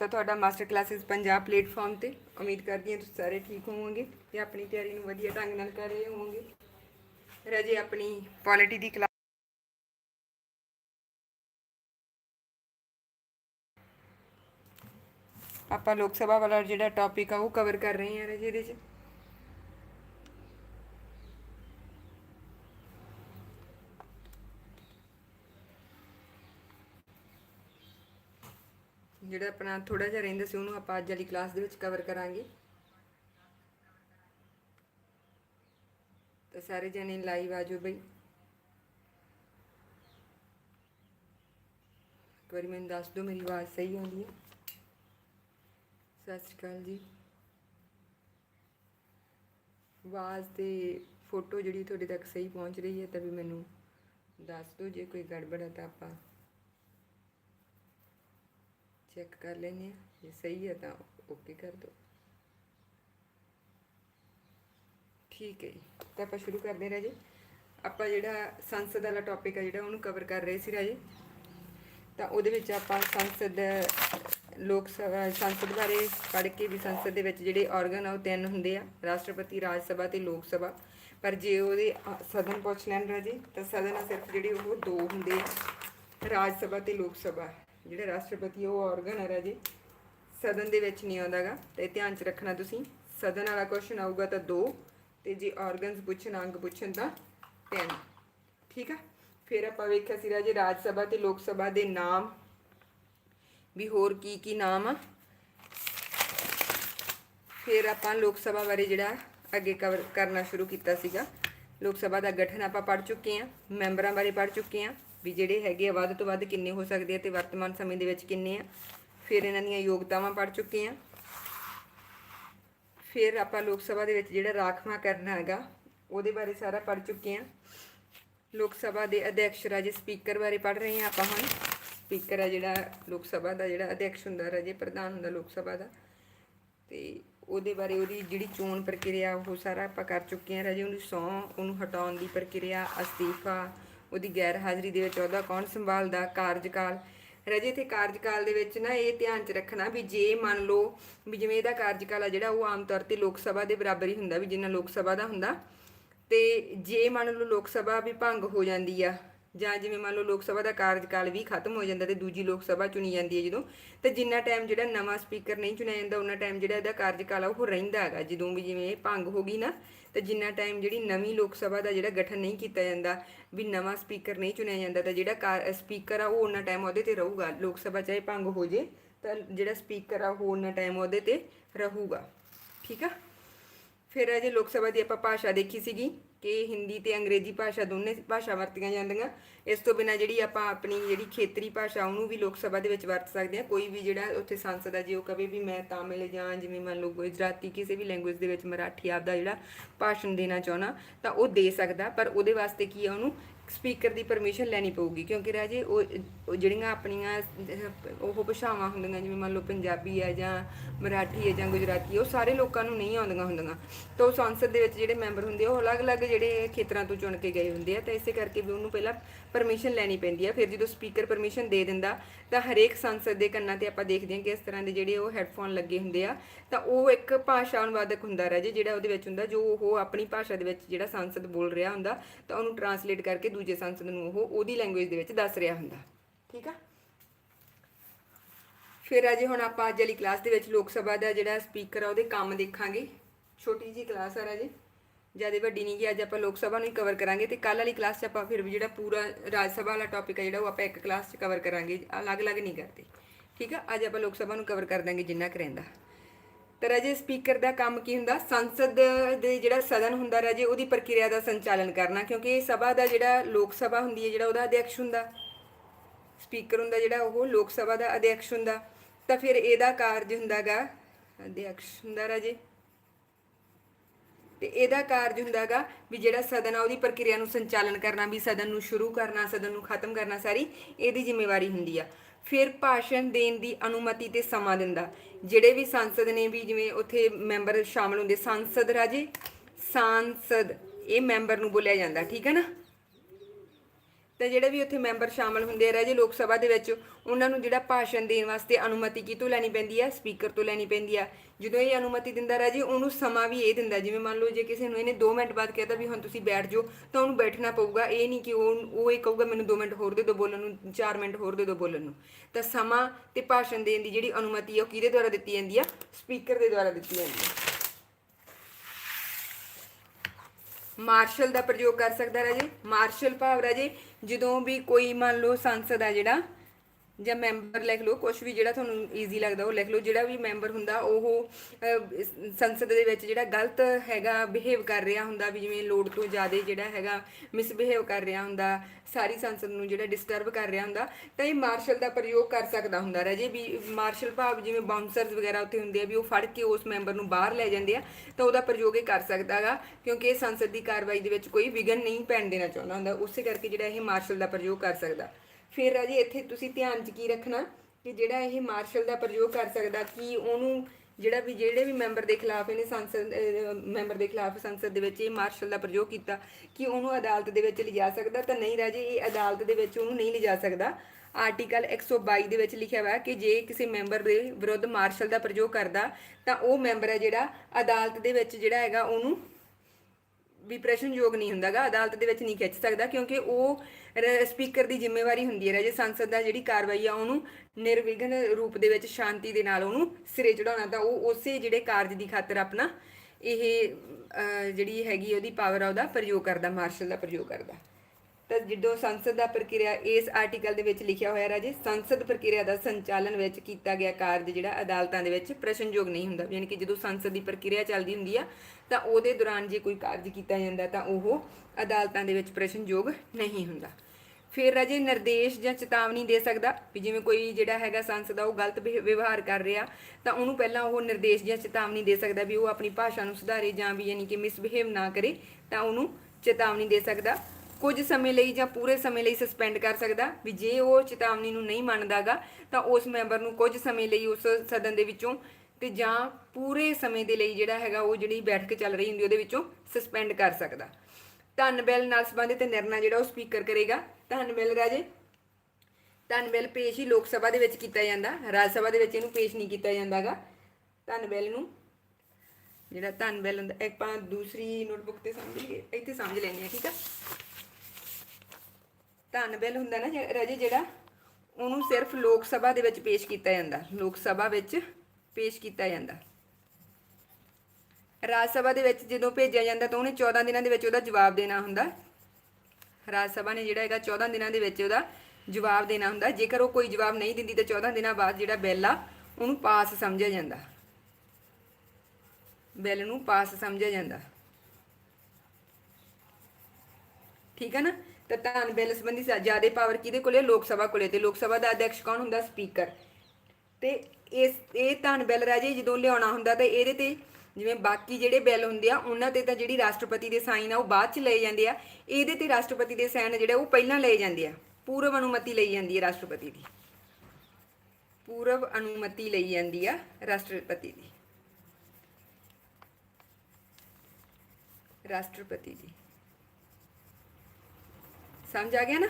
ਤਾਂ ਤੁਹਾਡਾ master classes Punjab platform ਤੇ ਉਮੀਦ ਕਰਦੀ ਹਾਂ ਤੁਸੀਂ ਸਾਰੇ ਠੀਕ ਹੋਵੋਗੇ ਤੇ ਆਪਣੀ ਤਿਆਰੀ ਨੂੰ ਵਧੀਆ ਢੰਗ ਨਾਲ ਕਰ ਰਹੇ ਹੋਵੋਗੇ। ਰਜੇ, ਆਪਣੀ ਪੋਲਿਟੀ ਦੀ ਕਲਾਸ ਆਪਾਂ ਲੋਕ ਸਭਾ ਵਾਲਾ ਜਿਹੜਾ ਟੌਪਿਕ ਆ ਉਹ ਕਵਰ ਕਰ ਰਹੇ ਹਾਂ ਰਜੇ ਇਹਦੇ 'ਚ। ਜਿਹੜਾ ਆਪਣਾ ਥੋੜਾ ਜਿਹਾ ਰਹਿੰਦਾ ਸੀ, ਉਹਨੂੰ ਆਪਾਂ ਅੱਜ ਵਾਲੀ ਕਲਾਸ ਦੇ ਵਿੱਚ ਕਵਰ ਕਰਾਂਗੇ। ਤਾਂ ਸਾਰੇ ਜਣੇ ਲਾਈਵ ਆ ਜਾਓ ਬਈ। ਇੱਕ ਵਾਰੀ ਮੈਨੂੰ ਦੱਸ ਦਿਓ, ਮੇਰੀ ਆਵਾਜ਼ ਸਹੀ ਆਉਂਦੀ ਹੈ। ਸਤਿ ਸ਼੍ਰੀ ਅਕਾਲ ਜੀ। ਆਵਾਜ਼ ਤੇ ਫੋਟੋ ਜਿਹੜੀ ਤੁਹਾਡੇ ਤੱਕ ਸਹੀ ਪਹੁੰਚ ਰਹੀ ਹੈ, ਤਾਂ ਵੀ ਮੈਨੂੰ ਦੱਸ ਦਿਓ, ਜੇ ਕੋਈ ਗੜਬੜ ਹੈ ਤਾਂ ਆਪਾਂ ਚੈੱਕ ਕਰ ਲੈਂਦੇ ਹਾਂ ਜੇ ਸਹੀ ਹੈ ਤਾਂ ਓਕੇ ਕਰ ਦਿਓ। ਠੀਕ ਹੈ ਜੀ ਤਾਂ ਆਪਾਂ ਸ਼ੁਰੂ ਕਰਦੇ ਹਾਂ ਰਾਜੇ। ਆਪਾਂ ਜਿਹੜਾ ਸੰਸਦ ਵਾਲਾ ਟੌਪਿਕ ਆ ਜਿਹੜਾ ਉਹਨੂੰ ਕਵਰ ਕਰ ਰਹੇ ਸੀ ਰਾਜੇ। ਤਾਂ ਉਹਦੇ ਵਿੱਚ ਆਪਾਂ ਸੰਸਦ ਲੋਕ ਸਭਾ ਸੰਸਦ ਬਾਰੇ ਪੜ੍ਹ ਕੇ ਵੀ ਸੰਸਦ ਦੇ ਵਿੱਚ ਜਿਹੜੇ ਆਰਗਨ ਆ ਉਹ ਤਿੰਨ ਹੁੰਦੇ ਆ ਰਾਸ਼ਟਰਪਤੀ ਰਾਜ ਸਭਾ ਤੇ ਲੋਕ ਸਭਾ। ਪਰ ਜੇ ਉਹਦੇ ਅ, ਸਦਨ ਪੁੱਛ ਲੈਣ ਰਾਜੇ ਤਾਂ ਸਦਨ ਆ ਸਿਰਫ ਜਿਹੜੇ ਉਹ ਦੋ ਹੁੰਦੇ ਆ ਰਾਜ ਸਭਾ ਤੇ ਲੋਕ ਸਭਾ। ਜਿਹੜਾ ਰਾਸ਼ਟਰਪਤੀ ਉਹ ਆਰਗਨ ਹੈ ਰਾਜੇ। ਸਦਨ ਦੇ ਵਿੱਚ ਨਹੀਂ ਆਉਂਦਾਗਾ, ਤੇ ਧਿਆਨ ਚ ਰੱਖਣਾ ਤੁਸੀਂ। ਸਦਨ ਵਾਲਾ ਕੁਐਸਚਨ ਆਊਗਾ ਤਾਂ ਦੋ, ਤੇ ਜੇ ਆਰਗਨਸ ਪੁੱਛਣ, ਅੰਗ ਪੁੱਛਣ ਤਾਂ ਤਿੰਨ। ਠੀਕ ਆ? ਫਿਰ ਆਪਾਂ ਵੇਖਿਆ ਸੀ ਰਾਜੇ, ਰਾਜ ਸਭਾ ਤੇ ਲੋਕ ਸਭਾ ਦੇ ਨਾਮ। ਵੀ ਹੋਰ ਕੀ ਕੀ ਨਾਮ ਆ? ਫਿਰ ਆਪਾਂ ਲੋਕ ਸਭਾ ਬਾਰੇ ਜਿਹੜਾ ਅੱਗੇ ਕਵਰ ਕਰਨਾ ਸ਼ੁਰੂ ਕੀਤਾ ਸੀਗਾ। ਲੋਕ ਸਭਾ ਦਾ ਗਠਨ ਆਪਾਂ ਪੜ੍ਹ ਚੁੱਕੇ ਹਾਂ, ਮੈਂਬਰਾਂ ਬਾਰੇ ਪੜ੍ਹ ਚੁੱਕੇ ਹਾਂ ਵੀ ਜਿਹੜੇ ਹੈਗੇ ਆ ਵੱਧ ਤੋਂ ਵੱਧ ਕਿੰਨੇ ਹੋ ਸਕਦੇ ਆ ਤੇ ਵਰਤਮਾਨ ਸਮੇਂ ਦੇ ਵਿੱਚ ਕਿੰਨੇ ਆ। ਫਿਰ ਇਹਨਾਂ ਦੀਆਂ ਯੋਗਤਾਵਾਂ ਪੜ੍ਹ ਚੁੱਕੇ ਹਾਂ। ਫਿਰ ਆਪਾਂ ਲੋਕ ਸਭਾ ਦੇ ਵਿੱਚ ਜਿਹੜਾ ਰਾਖਵਾਂ ਕਰਨਾ ਹੈਗਾ, ਉਹਦੇ ਬਾਰੇ ਸਾਰਾ ਪੜ੍ਹ ਚੁੱਕੇ ਹਾਂ। ਲੋਕ ਸਭਾ ਦੇ ਅਧਿਕਸ਼ ਰਾਜੇ ਸਪੀਕਰ ਬਾਰੇ ਪੜ੍ਹ ਰਹੇ ਹਾਂ ਆਪਾਂ ਹੁਣ। ਸਪੀਕਰ ਆ ਜਿਹੜਾ ਲੋਕ ਸਭਾ ਦਾ ਜਿਹੜਾ ਅਧਿਕਸ਼ ਹੁੰਦਾ, ਰਾਜੇ ਪ੍ਰਧਾਨ ਹੁੰਦਾ ਲੋਕ ਸਭਾ ਦਾ। ਤੇ ਉਹਦੇ ਬਾਰੇ ਉਹਦੀ ਜਿਹੜੀ ਚੋਣ ਪ੍ਰਕਿਰਿਆ, ਉਹ ਸਾਰਾ ਆਪਾਂ ਕਰ ਚੁੱਕੇ ਹਾਂ ਰਾਜੇ। ਉਹਨੂੰ ਸੌ, ਉਹਨੂੰ ਹਟਾਉਣ ਦੀ ਪ੍ਰਕਿਰਿਆ, ਅਸਤੀਫਾ, ਉਹਦੀ ਗੈਰ ਹਾਜ਼ਰੀ ਦੇ ਵਿੱਚ ਉਹਦਾ ਕੌਣ ਸੰਭਾਲਦਾ, ਕਾਰਜਕਾਲ। ਰਾਜੇ ਤੇ ਕਾਰਜਕਾਲ ਦੇ ਵਿੱਚ ਨਾ ਇਹ ਧਿਆਨ 'ਚ ਰੱਖਣਾ ਵੀ ਜੇ ਮੰਨ ਲਓ ਵੀ ਜਿਵੇਂ ਇਹਦਾ ਕਾਰਜਕਾਲ ਆ ਜਿਹੜਾ, ਉਹ ਆਮ ਤੌਰ ਤੇ ਲੋਕ ਸਭਾ ਦੇ ਬਰਾਬਰ ਹੀ ਹੁੰਦਾ, ਵੀ ਜਿੰਨਾ ਲੋਕ ਸਭਾ ਦਾ ਹੁੰਦਾ। ਤੇ ਜੇ ਮੰਨ ਲਓ ਲੋਕ ਸਭਾ ਵੀ ਭੰਗ ਹੋ ਜਾਂਦੀ ਆ ਜਾਂ ਜਿਵੇਂ ਮੰਨ ਲਓ ਲੋਕ ਸਭਾ ਦਾ ਕਾਰਜਕਾਲ ਵੀ ਖਤਮ ਹੋ ਜਾਂਦਾ ਤੇ ਦੂਜੀ ਲੋਕ ਸਭਾ ਚੁਣੀ ਜਾਂਦੀ ਹੈ ਜਦੋਂ, ਤੇ ਜਿੰਨਾ ਟਾਈਮ ਜਿਹੜਾ ਨਵਾਂ ਸਪੀਕਰ ਨਹੀਂ ਚੁਣਿਆ ਜਾਂਦਾ ਉਹਨਾਂ ਟਾਈਮ ਜਿਹੜਾ ਇਹਦਾ ਕਾਰਜਕਾਲ ਆ, ਉਹ ਰਹਿੰਦਾ ਹੈਗਾ। ਜਦੋਂ ਵੀ ਜਿਵੇਂ ਇਹ ਭੰਗ ਹੋ ਗਈ ਨਾ, ਤੇ ਜਿੰਨਾ ਟਾਈਮ ਜਿਹੜੀ ਨਵੀਂ ਲੋਕ ਸਭਾ ਦਾ ਜਿਹੜਾ ਗਠਨ ਨਹੀਂ ਕੀਤਾ ਜਾਂਦਾ, ਵੀ ਨਵਾਂ ਸਪੀਕਰ ਨਹੀਂ ਚੁਣਿਆ ਜਾਂਦਾ, ਤਾਂ ਜਿਹੜਾ ਸਪੀਕਰ ਆ, ਉਹ ਉਹਨਾਂ ਟਾਈਮ ਉਹਦੇ ਤੇ ਰਹੂਗਾ। ਲੋਕ ਸਭਾ ਚਾਹੇ ਭੰਗ ਹੋ ਜੇ, ਤਾਂ ਜਿਹੜਾ ਸਪੀਕਰ ਆ, ਉਹ ਉਹਨਾਂ ਟਾਈਮ ਉਹਦੇ ਤੇ ਰਹੂਗਾ। ਠੀਕ ਆ? ਫਿਰ ਅਜੇ ਲੋਕ ਸਭਾ ਦੀ ਆਪਾਂ ਭਾਸ਼ਾ ਦੇਖੀ ਸੀਗੀ ਕਿ ਹਿੰਦੀ ਤੇ ਅੰਗਰੇਜ਼ੀ ਭਾਸ਼ਾ ਦੋਨੇ ਭਾਸ਼ਾ ਵਰਤੀਆਂ ਜਾਂਦੀਆਂ। ਇਸ ਤੋਂ ਬਿਨਾ ਜਿਹੜੀ ਆਪਾਂ ਆਪਣੀ ਜਿਹੜੀ ਖੇਤਰੀ ਭਾਸ਼ਾ, ਉਹਨੂੰ ਵੀ ਲੋਕ ਸਭਾ ਦੇ ਵਿੱਚ ਵਰਤ ਸਕਦੇ ਹਾਂ ਕੋਈ ਵੀ ਜਿਹੜਾ ਉੱਥੇ ਸੰਸਦ ਆ, ਜੇ ਉਹ ਕਵੇ ਵੀ ਮੈਂ ਤਾਮਿਲ ਜਾਂ ਜਿਵੇਂ ਮੰਨ ਲਓ ਗੁਜਰਾਤੀ ਕਿਸੇ ਵੀ ਲੈਂਗੁਏਜ ਦੇ ਵਿੱਚ ਮਰਾਠੀ ਆਪਦਾ ਜਿਹੜਾ ਭਾਸ਼ਣ ਦੇਣਾ ਚਾਹਣਾ ਤਾਂ ਉਹ ਦੇ ਸਕਦਾ। ਪਰ ਉਹਦੇ ਵਾਸਤੇ ਕੀ ਆ ਉਹਨੂੰ? ਸਪੀਕਰ ਦੀ ਪਰਮਿਸ਼ਨ ਲੈਣੀ ਪਊਗੀ, ਕਿਉਂਕਿ ਰਾਜੇ ਉਹ ਜਿਹੜੀਆਂ ਆਪਣੀਆਂ, ਉਹ ਭਾਸ਼ਾਵਾਂ ਹੁੰਦੀਆਂ, ਜਿਵੇਂ ਮੰਨ ਲਓ ਪੰਜਾਬੀ ਹੈ ਜਾਂ ਮਰਾਠੀ ਹੈ ਜਾਂ ਗੁਜਰਾਤੀ, ਉਹ ਸਾਰੇ ਲੋਕਾਂ ਨੂੰ ਨਹੀਂ ਆਉਂਦੀਆਂ ਹੁੰਦੀਆਂ। ਤਾਂ ਉਹ ਸੰਸਦ ਦੇ ਵਿੱਚ ਜਿਹੜੇ ਮੈਂਬਰ ਹੁੰਦੇ ਆ, ਉਹ ਅਲੱਗ-ਅਲੱਗ ਜਿਹੜੇ ਖੇਤਰਾਂ ਤੋਂ ਚੁਣ ਕੇ ਗਏ ਹੁੰਦੇ ਆ, ਤਾਂ ਇਸੇ ਕਰਕੇ ਵੀ ਉਹਨੂੰ ਪਹਿਲਾਂ ਪਰਮਿਸ਼ਨ ਲੈਣੀ ਪੈਂਦੀ ਆ। ਫਿਰ ਜਦੋਂ ਸਪੀਕਰ ਪਰਮਿਸ਼ਨ ਦੇ ਦਿੰਦਾ, ਤਾਂ ਹਰੇਕ ਸੰਸਦ ਦੇ ਕੰਨਾਂ ਤੇ ਆਪਾਂ ਦੇਖਦੇ ਹਾਂ ਕਿ ਇਸ ਤਰ੍ਹਾਂ ਦੇ ਜਿਹੜੇ ਉਹ ਹੈੱਡਫੋਨ ਲੱਗੇ ਹੁੰਦੇ ਆ, ਤਾਂ ਉਹ ਇੱਕ ਭਾਸ਼ਾ ਅਨੁਵਾਦਕ ਹੁੰਦਾ ਰਾਜੇ ਜਿਹੜਾ ਉਹਦੇ ਵਿੱਚ ਹੁੰਦਾ, ਜੋ ਉਹ ਆਪਣੀ ਭਾਸ਼ਾ ਦੇ ਵਿੱਚ ਜਿਹੜਾ ਸੰਸਦ ਬੋਲ ਰਿਹਾ ਹੁੰਦਾ, ਤਾਂ ਉਹਨੂੰ ਟਰਾਂਸਲੇਟ ਕਰਕੇ ਦੂਜੇ ਸੰਸਦ ਨੂੰ ਉਹ ਉਹਦੀ ਲੈਂਗੁਏਜ ਦੇ ਵਿੱਚ ਦੱਸ ਰਿਹਾ ਹੁੰਦਾ। ਠੀਕ ਆ? ਫਿਰ ਅਜੇ ਹੁਣ ਆਪਾਂ ਅੱਜ ਵਾਲੀ ਕਲਾਸ ਦੇ ਵਿੱਚ ਲੋਕ ਸਭਾ ਦਾ ਜਿਹੜਾ ਸਪੀਕਰ ਆ, ਉਹਦੇ ਕੰਮ ਦੇਖਾਂਗੇ। ਛੋਟੀ ਜੀ ਕਲਾਸ ਆ ਰਾਜੇ। ਜ਼ਿਆਦਾ ਵੱਡੀ ਨਹੀਂ ਕਿ ਅੱਜ ਆਪਾਂ ਲੋਕ ਸਭਾ ਨੂੰ ਹੀ ਕਵਰ ਕਰਾਂਗੇ ਤੇ ਕੱਲ ਵਾਲੀ ਕਲਾਸ 'ਚ ਆਪਾਂ ਫਿਰ ਵੀ ਜਿਹੜਾ ਪੂਰਾ ਰਾਜ ਸਭਾ ਵਾਲਾ ਟੌਪਿਕ ਹੈ ਜਿਹੜਾ ਉਹ ਆਪਾਂ ਇੱਕ ਕਲਾਸ 'ਚ ਕਵਰ ਕਰਾਂਗੇ, ਅਲੱਗ-ਅਲੱਗ ਨਹੀਂ ਕਰਦੇ। ਠੀਕ ਆ? ਅੱਜ ਆਪਾਂ ਲੋਕ ਸਭਾ ਨੂੰ ਕਵਰ ਕਰ ਦਾਂਗੇ ਜਿੰਨਾ ਕੁ ਰਹਿੰਦਾ। ਤਾਂ ਰਾਜੇ ਸਪੀਕਰ ਦਾ ਕੰਮ ਕੀ ਹੁੰਦਾ? ਸੰਸਦ ਦੇ ਜਿਹੜਾ ਸਦਨ ਹੁੰਦਾ ਰਾਜੇ, ਉਹਦੀ ਪ੍ਰਕਿਰਿਆ ਦਾ ਸੰਚਾਲਨ ਕਰਨਾ, ਕਿਉਂਕਿ ਇਹ ਸਭਾ ਦਾ ਜਿਹੜਾ ਲੋਕ ਸਭਾ ਹੁੰਦੀ ਹੈ, ਜਿਹੜਾ ਉਹਦਾ ਅਧਿਕਸ਼ ਹੁੰਦਾ। ਸਪੀਕਰ ਹੁੰਦਾ ਜਿਹੜਾ ਉਹ ਲੋਕ ਸਭਾ ਦਾ ਅਧਿਕਸ਼ ਹੁੰਦਾ। ਤਾਂ ਫਿਰ ਇਹਦਾ ਕਾਰਜ ਹੁੰਦਾਗਾ ਅਧਿਕਸ਼ ਹੁੰਦਾ ਰਾਜੇ। ਤੇ ਇਹਦਾ ਕਾਰਜ ਹੁੰਦਾਗਾ ਵੀ ਜਿਹੜਾ ਸਦਨ ਆ, ਉਹਦੀ ਪ੍ਰਕਿਰਿਆ ਨੂੰ ਸੰਚਾਲਨ ਕਰਨਾ, ਵੀ ਸਦਨ ਨੂੰ ਸ਼ੁਰੂ ਕਰਨਾ, ਸਦਨ ਨੂੰ ਖਤਮ ਕਰਨਾ, ਸਾਰੀ ਇਹਦੀ ਜ਼ਿੰਮੇਵਾਰੀ ਹੁੰਦੀ ਆ। ਫਿਰ ਭਾਸ਼ਣ ਦੇਣ ਦੀ ਅਨੁਮਤੀ ਤੇ ਸਮਾਂ ਦਿੰਦਾ। ਜਿਹੜੇ ਵੀ ਸੰਸਦ ਨੇ ਵੀ ਜਿਵੇਂ ਉੱਥੇ ਮੈਂਬਰ ਸ਼ਾਮਲ ਹੁੰਦੇ, ਸੰਸਦ ਰਾਜੇ, ਸੰਸਦ, ਇਹ ਮੈਂਬਰ ਨੂੰ ਬੋਲਿਆ ਜਾਂਦਾ, ਠੀਕ ਹੈ ਨਾ? ਤਾਂ ਜਿਹੜੇ ਵੀ ਉੱਥੇ ਮੈਂਬਰ ਸ਼ਾਮਲ ਹੁੰਦੇ ਆ ਰਾਜੇ ਲੋਕ ਸਭਾ ਦੇ ਵਿੱਚ, ਉਹਨਾਂ ਨੂੰ ਜਿਹੜਾ ਭਾਸ਼ਣ ਦੇਣ ਵਾਸਤੇ ਅਨੁਮਤੀ ਕਿਤੋਂ ਲੈਣੀ ਪੈਂਦੀ ਹੈ ਸਪੀਕਰ ਤੋਂ ਲੈਣੀ ਪੈਂਦੀ ਆ। ਜਦੋਂ ਇਹ ਅਨੁਮਤੀ ਦਿੰਦਾ ਰਾਜੇ, ਉਹਨੂੰ ਸਮਾਂ ਵੀ ਇਹ ਦਿੰਦਾ। ਜਿਵੇਂ ਮੰਨ ਲਓ ਜੇ ਕਿਸੇ ਨੂੰ ਇਹਨੇ 2 ਮਿੰਟ ਬਾਅਦ ਕਹਿਤਾ ਵੀ ਹੁਣ ਤੁਸੀਂ ਬੈਠ ਜਾਓ, ਤਾਂ ਉਹਨੂੰ ਬੈਠਣਾ ਪਊਗਾ। ਇਹ ਨਹੀਂ ਕਿ ਉਹ ਉਹ ਇਹ ਕਹੂਗਾ, ਮੈਨੂੰ 2 ਮਿੰਟ ਹੋਰ ਦੇ ਦਿਓ ਬੋਲਣ ਨੂੰ 4 ਮਿੰਟ ਹੋਰ ਦੇ ਦਿਓ ਬੋਲਣ ਨੂੰ। ਤਾਂ ਸਮਾਂ ਤੇ ਭਾਸ਼ਣ ਦੇਣ ਦੀ ਜਿਹੜੀ ਅਨੁਮਤੀ ਆ, ਉਹ ਕਿਹਦੇ ਦੁਆਰਾ ਦਿੱਤੀ ਜਾਂਦੀ ਆ? ਸਪੀਕਰ ਦੇ ਦੁਆਰਾ ਦਿੱਤੀ ਜਾਂਦੀ ਹੈ ਮਾਰਸ਼ਲ ਦਾ ਪ੍ਰਯੋਗ ਕਰ ਸਕਦਾ ਰਾਜੇ, ਮਾਰਸ਼ਲ ਭਾਵ ਰਾਜੇ, ਜਦੋਂ ਵੀ ਕੋਈ ਮੰਨ ਲਓ ਸੰਸਦ ਆ ਜਿਹੜਾ ਜਾਂ ਮੈਂਬਰ ਲਿਖ ਲਓ ਕੁਝ ਵੀ ਜਿਹੜਾ ਤੁਹਾਨੂੰ ਈਜ਼ੀ ਲੱਗਦਾ ਉਹ ਲਿਖ ਲਓ, ਜਿਹੜਾ ਵੀ ਮੈਂਬਰ ਹੁੰਦਾ ਉਹ ਸੰਸਦ ਦੇ ਵਿੱਚ ਜਿਹੜਾ ਗਲਤ ਹੈਗਾ ਬਿਹੇਵ ਕਰ ਰਿਹਾ ਹੁੰਦਾ, ਵੀ ਜਿਵੇਂ ਲੋੜ ਤੋਂ ਜ਼ਿਆਦਾ ਜਿਹੜਾ ਹੈਗਾ ਮਿਸਬਿਹੇਵ ਕਰ ਰਿਹਾ ਹੁੰਦਾ, ਸਾਰੀ ਸੰਸਦ ਨੂੰ ਜਿਹੜਾ ਡਿਸਟਰਬ ਕਰ ਰਿਹਾ ਹੁੰਦਾ, ਤਾਂ ਇਹ ਮਾਰਸ਼ਲ ਦਾ ਪ੍ਰਯੋਗ ਕਰ ਸਕਦਾ ਹੁੰਦਾ ਰਾਜੇ, ਵੀ ਮਾਰਸ਼ਲ ਭਾਵ ਜਿਵੇਂ ਬਾਉਂਸਰਸ ਵਗੈਰਾ ਉੱਥੇ ਹੁੰਦੇ ਆ, ਵੀ ਉਹ ਫੜ ਕੇ ਉਸ ਮੈਂਬਰ ਨੂੰ ਬਾਹਰ ਲੈ ਜਾਂਦੇ ਆ, ਤਾਂ ਉਹਦਾ ਪ੍ਰਯੋਗ ਇਹ ਕਰ ਸਕਦਾਗਾ ਕਿਉਂਕਿ ਇਹ ਸੰਸਦ ਦੀ ਕਾਰਵਾਈ ਦੇ ਵਿੱਚ ਕੋਈ ਵਿਘਨ ਨਹੀਂ ਪੈਣ ਦੇਣਾ ਚਾਹੁੰਦਾ ਹੁੰਦਾ, ਉਸੇ ਕਰਕੇ ਜਿਹੜਾ ਇਹ ਮਾਰਸ਼ਲ ਦਾ ਪ੍ਰਯੋਗ ਕਰ ਸਕਦਾ। ਫਿਰ ਰਾਜੇ ਇੱਥੇ ਤੁਸੀਂ ਧਿਆਨ 'ਚ ਕੀ ਰੱਖਣਾ ਕਿ ਜਿਹੜਾ ਇਹ ਮਾਰਸ਼ਲ ਦਾ ਪ੍ਰਯੋਗ ਕਰ ਸਕਦਾ ਕਿ ਉਹਨੂੰ ਜਿਹੜਾ ਵੀ, ਜਿਹੜੇ ਵੀ ਮੈਂਬਰ ਦੇ ਖਿਲਾਫ ਇਹਨੇ ਸੰਸਦ ਮੈਂਬਰ ਦੇ ਖਿਲਾਫ ਸੰਸਦ ਦੇ ਵਿੱਚ ਇਹ ਮਾਰਸ਼ਲ ਦਾ ਪ੍ਰਯੋਗ ਕੀਤਾ ਕਿ ਉਹਨੂੰ ਅਦਾਲਤ ਦੇ ਵਿੱਚ ਲਿਜਾ ਸਕਦਾ ਤਾਂ ਨਹੀਂ ਰਾਜੇ, ਇਹ ਅਦਾਲਤ ਦੇ ਵਿੱਚ ਉਹਨੂੰ ਨਹੀਂ ਲਿਜਾ ਸਕਦਾ। ਆਰਟੀਕਲ 122 ਦੇ ਵਿੱਚ ਲਿਖਿਆ ਹੋਇਆ ਕਿ ਜੇ ਕਿਸੇ ਮੈਂਬਰ ਦੇ ਵਿਰੁੱਧ ਮਾਰਸ਼ਲ ਦਾ ਪ੍ਰਯੋਗ ਕਰਦਾ ਤਾਂ ਉਹ ਮੈਂਬਰ ਹੈ ਜਿਹੜਾ ਅਦਾਲਤ ਦੇ ਵਿੱਚ ਜਿਹੜਾ ਹੈਗਾ ਉਹਨੂੰ ਵੀ ਪ੍ਰਸ਼ਨ ਪ੍ਰਸ਼ਨਯੋਗ ਨਹੀਂ ਹੁੰਦਾਗਾ, ਅਦਾਲਤ ਦੇ ਵਿੱਚ ਨਹੀਂ ਖਿੱਚ ਸਕਦਾ ਕਿਉਂਕਿ ਉਹ ਰ- ਸਪੀਕਰ ਦੀ ਜ਼ਿੰਮੇਵਾਰੀ ਹੁੰਦੀ ਹੈ, ਰਾਜੇ ਸੰਸਦ ਦਾ ਜਿਹੜੀ ਕਾਰਵਾਈ ਆ, ਉਹਨੂੰ ਨਿਰਵਿਘਨ ਰੂਪ ਦੇ ਵਿੱਚ ਸ਼ਾਂਤੀ ਦੇ ਨਾਲ ਉਹਨੂੰ ਸਿਰੇ ਚੜਾਉਣਾ ਤਾਂ ਉਹ ਉਸੇ ਜਿਹੜੇ ਕਾਰਜ ਦੀ ਖਾਤਰ ਆਪਣਾ ਇਹ ਜਿਹੜੀ ਹੈਗੀ ਉਹਦੀ ਪਾਵਰ ਆ, ਉਹਦਾ ਪ੍ਰਯੋਗ ਕਰਦਾ ਮਾਰਸ਼ਲ ਦਾ ਪ੍ਰਯੋਗ ਕਰਦਾ। ਤਾਂ ਜਦੋਂ ਸੰਸਦ ਦਾ ਪ੍ਰਕਿਰਿਆ ਇਸ ਆਰਟੀਕਲ ਦੇ ਵਿੱਚ ਲਿਖਿਆ ਹੋਇਆ ਰਾਜੇ, ਸੰਸਦ ਪ੍ਰਕਿਰਿਆ ਦਾ ਸੰਚਾਲਨ ਵਿੱਚ ਕੀਤਾ ਗਿਆ ਕਾਰਜ ਜਿਹੜਾ ਅਦਾਲਤਾਂ ਦੇ ਵਿੱਚ ਪ੍ਰਸ਼ਨਯੋਗ ਨਹੀਂ ਹੁੰਦਾ। ਯਾਨੀ ਕਿ ਜਦੋਂ ਸੰਸਦ ਦੀ ਪ੍ਰਕਿਰਿਆ ਚੱਲਦੀ ਹੁੰਦੀ ਆ, ਤਾਂ ਉਹਦੇ ਦੌਰਾਨ ਜੇ ਕੋਈ ਕਾਰਜ ਕੀਤਾ ਜਾਂਦਾ, ਤਾਂ ਉਹ ਅਦਾਲਤਾਂ ਦੇ ਵਿੱਚ ਪ੍ਰਸ਼ਨਯੋਗ ਨਹੀਂ ਹੁੰਦਾ। ਫਿਰ ਰਾਜੇ ਨਿਰਦੇਸ਼ ਜਾਂ ਚੇਤਾਵਨੀ ਦੇ ਸਕਦਾ ਵੀ ਜਿਵੇਂ ਕੋਈ ਜਿਹੜਾ ਹੈਗਾ ਸੰਸਦ ਦਾ ਉਹ ਗਲਤ ਵਿਵਹਾਰ ਕਰ ਰਿਹਾ, ਤਾਂ ਉਹਨੂੰ ਪਹਿਲਾਂ ਉਹ ਨਿਰਦੇਸ਼ ਜਾਂ ਚੇਤਾਵਨੀ ਦੇ ਸਕਦਾ ਵੀ ਉਹ ਆਪਣੀ ਭਾਸ਼ਾ ਨੂੰ ਸੁਧਾਰੇ ਜਾਂ ਵੀ ਯਾਨੀ ਕਿ ਮਿਸਬਿਹੇਵ ਨਾ ਕਰੇ, ਤਾਂ ਉਹਨੂੰ ਚੇਤਾਵਨੀ ਦੇ ਸਕਦਾ। ਕੁਝ ਸਮੇਂ ਲਈ ਜਾਂ ਪੂਰੇ ਸਮੇਂ ਲਈ ਸਸਪੈਂਡ ਕਰ ਸਕਦਾ, ਵੀ ਜੇ ਉਹ ਚੇਤਾਵਨੀ ਨੂੰ ਨਹੀਂ ਮੰਨਦਾਗਾ, ਤਾਂ ਉਸ ਮੈਂਬਰ ਨੂੰ ਕੁਝ ਸਮੇਂ ਲਈ ਉਸ ਸਦਨ ਦੇ ਵਿੱਚੋਂ ਤੇ ਜਾਂ ਪੂਰੇ ਸਮੇਂ ਦੇ ਲਈ ਜਿਹੜਾ ਹੈਗਾ ਉਹ ਜਿਹੜੀ ਬੈਠਕ ਚੱਲ ਰਹੀ ਹੁੰਦੀ ਉਹਦੇ ਵਿੱਚੋਂ ਸਸਪੈਂਡ ਕਰ ਸਕਦਾ। ਧੰਨ ਬਿੱਲ ਨਾਲ ਸੰਬੰਧਿਤ ਨਿਰਣਾ ਜਿਹੜਾ ਉਹ ਸਪੀਕਰ ਕਰੇਗਾ। ਧੰਨ ਬਿੱਲ ਰਾਜੇ, ਧੰਨ ਬਿੱਲ ਪੇਸ਼ ਹੀ ਲੋਕ ਸਭਾ ਦੇ ਵਿੱਚ ਕੀਤਾ ਜਾਂਦਾ, ਰਾਜ ਸਭਾ ਦੇ ਵਿੱਚ ਇਹਨੂੰ ਪੇਸ਼ ਨਹੀਂ ਕੀਤਾ ਜਾਂਦਾਗਾ। ਧੰਨ ਬਿੱਲ ਨੂੰ, ਜਿਹੜਾ ਧੰਨ ਬਿੱਲ ਹੁੰਦਾ, ਇੱਕ ਆਪਾਂ ਦੂਸਰੀ ਨੋਟਬੁੱਕ ਤੇ ਸਮਝ ਲਈਏ, ਇੱਥੇ ਸਮਝ ਲੈਣੀ ਆ ਠੀਕ ਆ? ਧੰਨ ਬਿੱਲ ਹੁੰਦਾ ਨਾ ਜੇ- ਰਾਜੇ, ਜਿਹੜਾ ਉਹਨੂੰ ਸਿਰਫ ਲੋਕ ਸਭਾ ਦੇ ਵਿੱਚ ਪੇਸ਼ ਕੀਤਾ ਜਾਂਦਾ। ਲੋਕ ਸਭਾ ਵਿੱਚ ਪੇਸ਼ ਕੀਤਾ ਜਾਂਦਾ। ਰਾਜ ਸਭਾ ਦੇ ਵਿੱਚ ਜਦੋਂ ਭੇਜਿਆ ਜਾਂਦਾ ਤਾਂ ਉਹਨੇ 14 ਦਿਨਾਂ ਦੇ ਵਿੱਚ ਉਹਦਾ ਜਵਾਬ ਦੇਣਾ ਹੁੰਦਾ। ਰਾਜ ਸਭਾ ਨੇ ਜਿਹੜਾ ਹੈਗਾ 14 ਦਿਨਾਂ ਦੇ ਵਿੱਚ ਉਹਦਾ ਜਵਾਬ ਦੇਣਾ ਹੁੰਦਾ। ਜੇਕਰ ਉਹ ਕੋਈ ਜਵਾਬ ਨਹੀਂ ਦਿੰਦੀ ਤਾਂ 14 ਦਿਨਾਂ ਬਾਅਦ ਜਿਹੜਾ ਬਿੱਲ ਆ, ਉਹਨੂੰ ਪਾਸ ਸਮਝਿਆ ਜਾਂਦਾ। ਬਿੱਲ ਨੂੰ ਪਾਸ ਸਮਝਿਆ ਜਾਂਦਾ। ਠੀਕ ਹੈ ਨਾ? ਤਾਂ ਧਨ ਬਿੱਲ ਸੰਬੰਧੀ ਜ਼ਿਆਦਾ ਪਾਵਰ ਕਿਹਦੇ ਕੋਲੇ ਲੋਕ ਸਭਾ ਕੋਲੇ ਤੇ ਲੋਕ ਸਭਾ ਦਾ ਅਧਿਕਸ਼ ਕੌਣ ਹੁੰਦਾ? ਸਪੀਕਰ ਤੇ ਇਸ, ਇਹ ਧਨ ਬਿੱਲ ਰਾਜੇ ਜਦੋਂ ਲਿਆਉਣਾ ਹੁੰਦਾ ਤਾਂ ਇਹਦੇ ਤੇ ਜਿਵੇਂ ਬਾਕੀ ਜਿਹੜੇ ਬਿੱਲ ਹੁੰਦੇ ਆ, ਉਹਨਾਂ ਤੇ ਤਾਂ ਜਿਹੜੀ ਰਾਸ਼ਟਰਪਤੀ ਦੇ ਸਾਈਨ ਆ, ਉਹ ਬਾਅਦ ਚ ਲਏ ਜਾਂਦੇ ਆ। ਇਹਦੇ ਤੇ ਰਾਸ਼ਟਰਪਤੀ ਦੇ ਸਾਈਨ ਜਿਹੜੇ ਉਹ ਪਹਿਲਾਂ ਲਏ ਜਾਂਦੇ ਆ। ਪੂਰਵ ਅਨੁਮਤੀ ਲਈ ਜਾਂਦੀ ਹੈ ਰਾਸ਼ਟਰਪਤੀ ਦੀ। ਪੂਰਵ ਅਨੁਮਤੀ ਲਈ ਜਾਂਦੀ ਆ ਰਾਸ਼ਟਰਪਤੀ ਦੀ। ਰਾਸ਼ਟਰਪਤੀ ਦੀ। ਸਮਝ ਆ ਗਿਆ ਨਾ?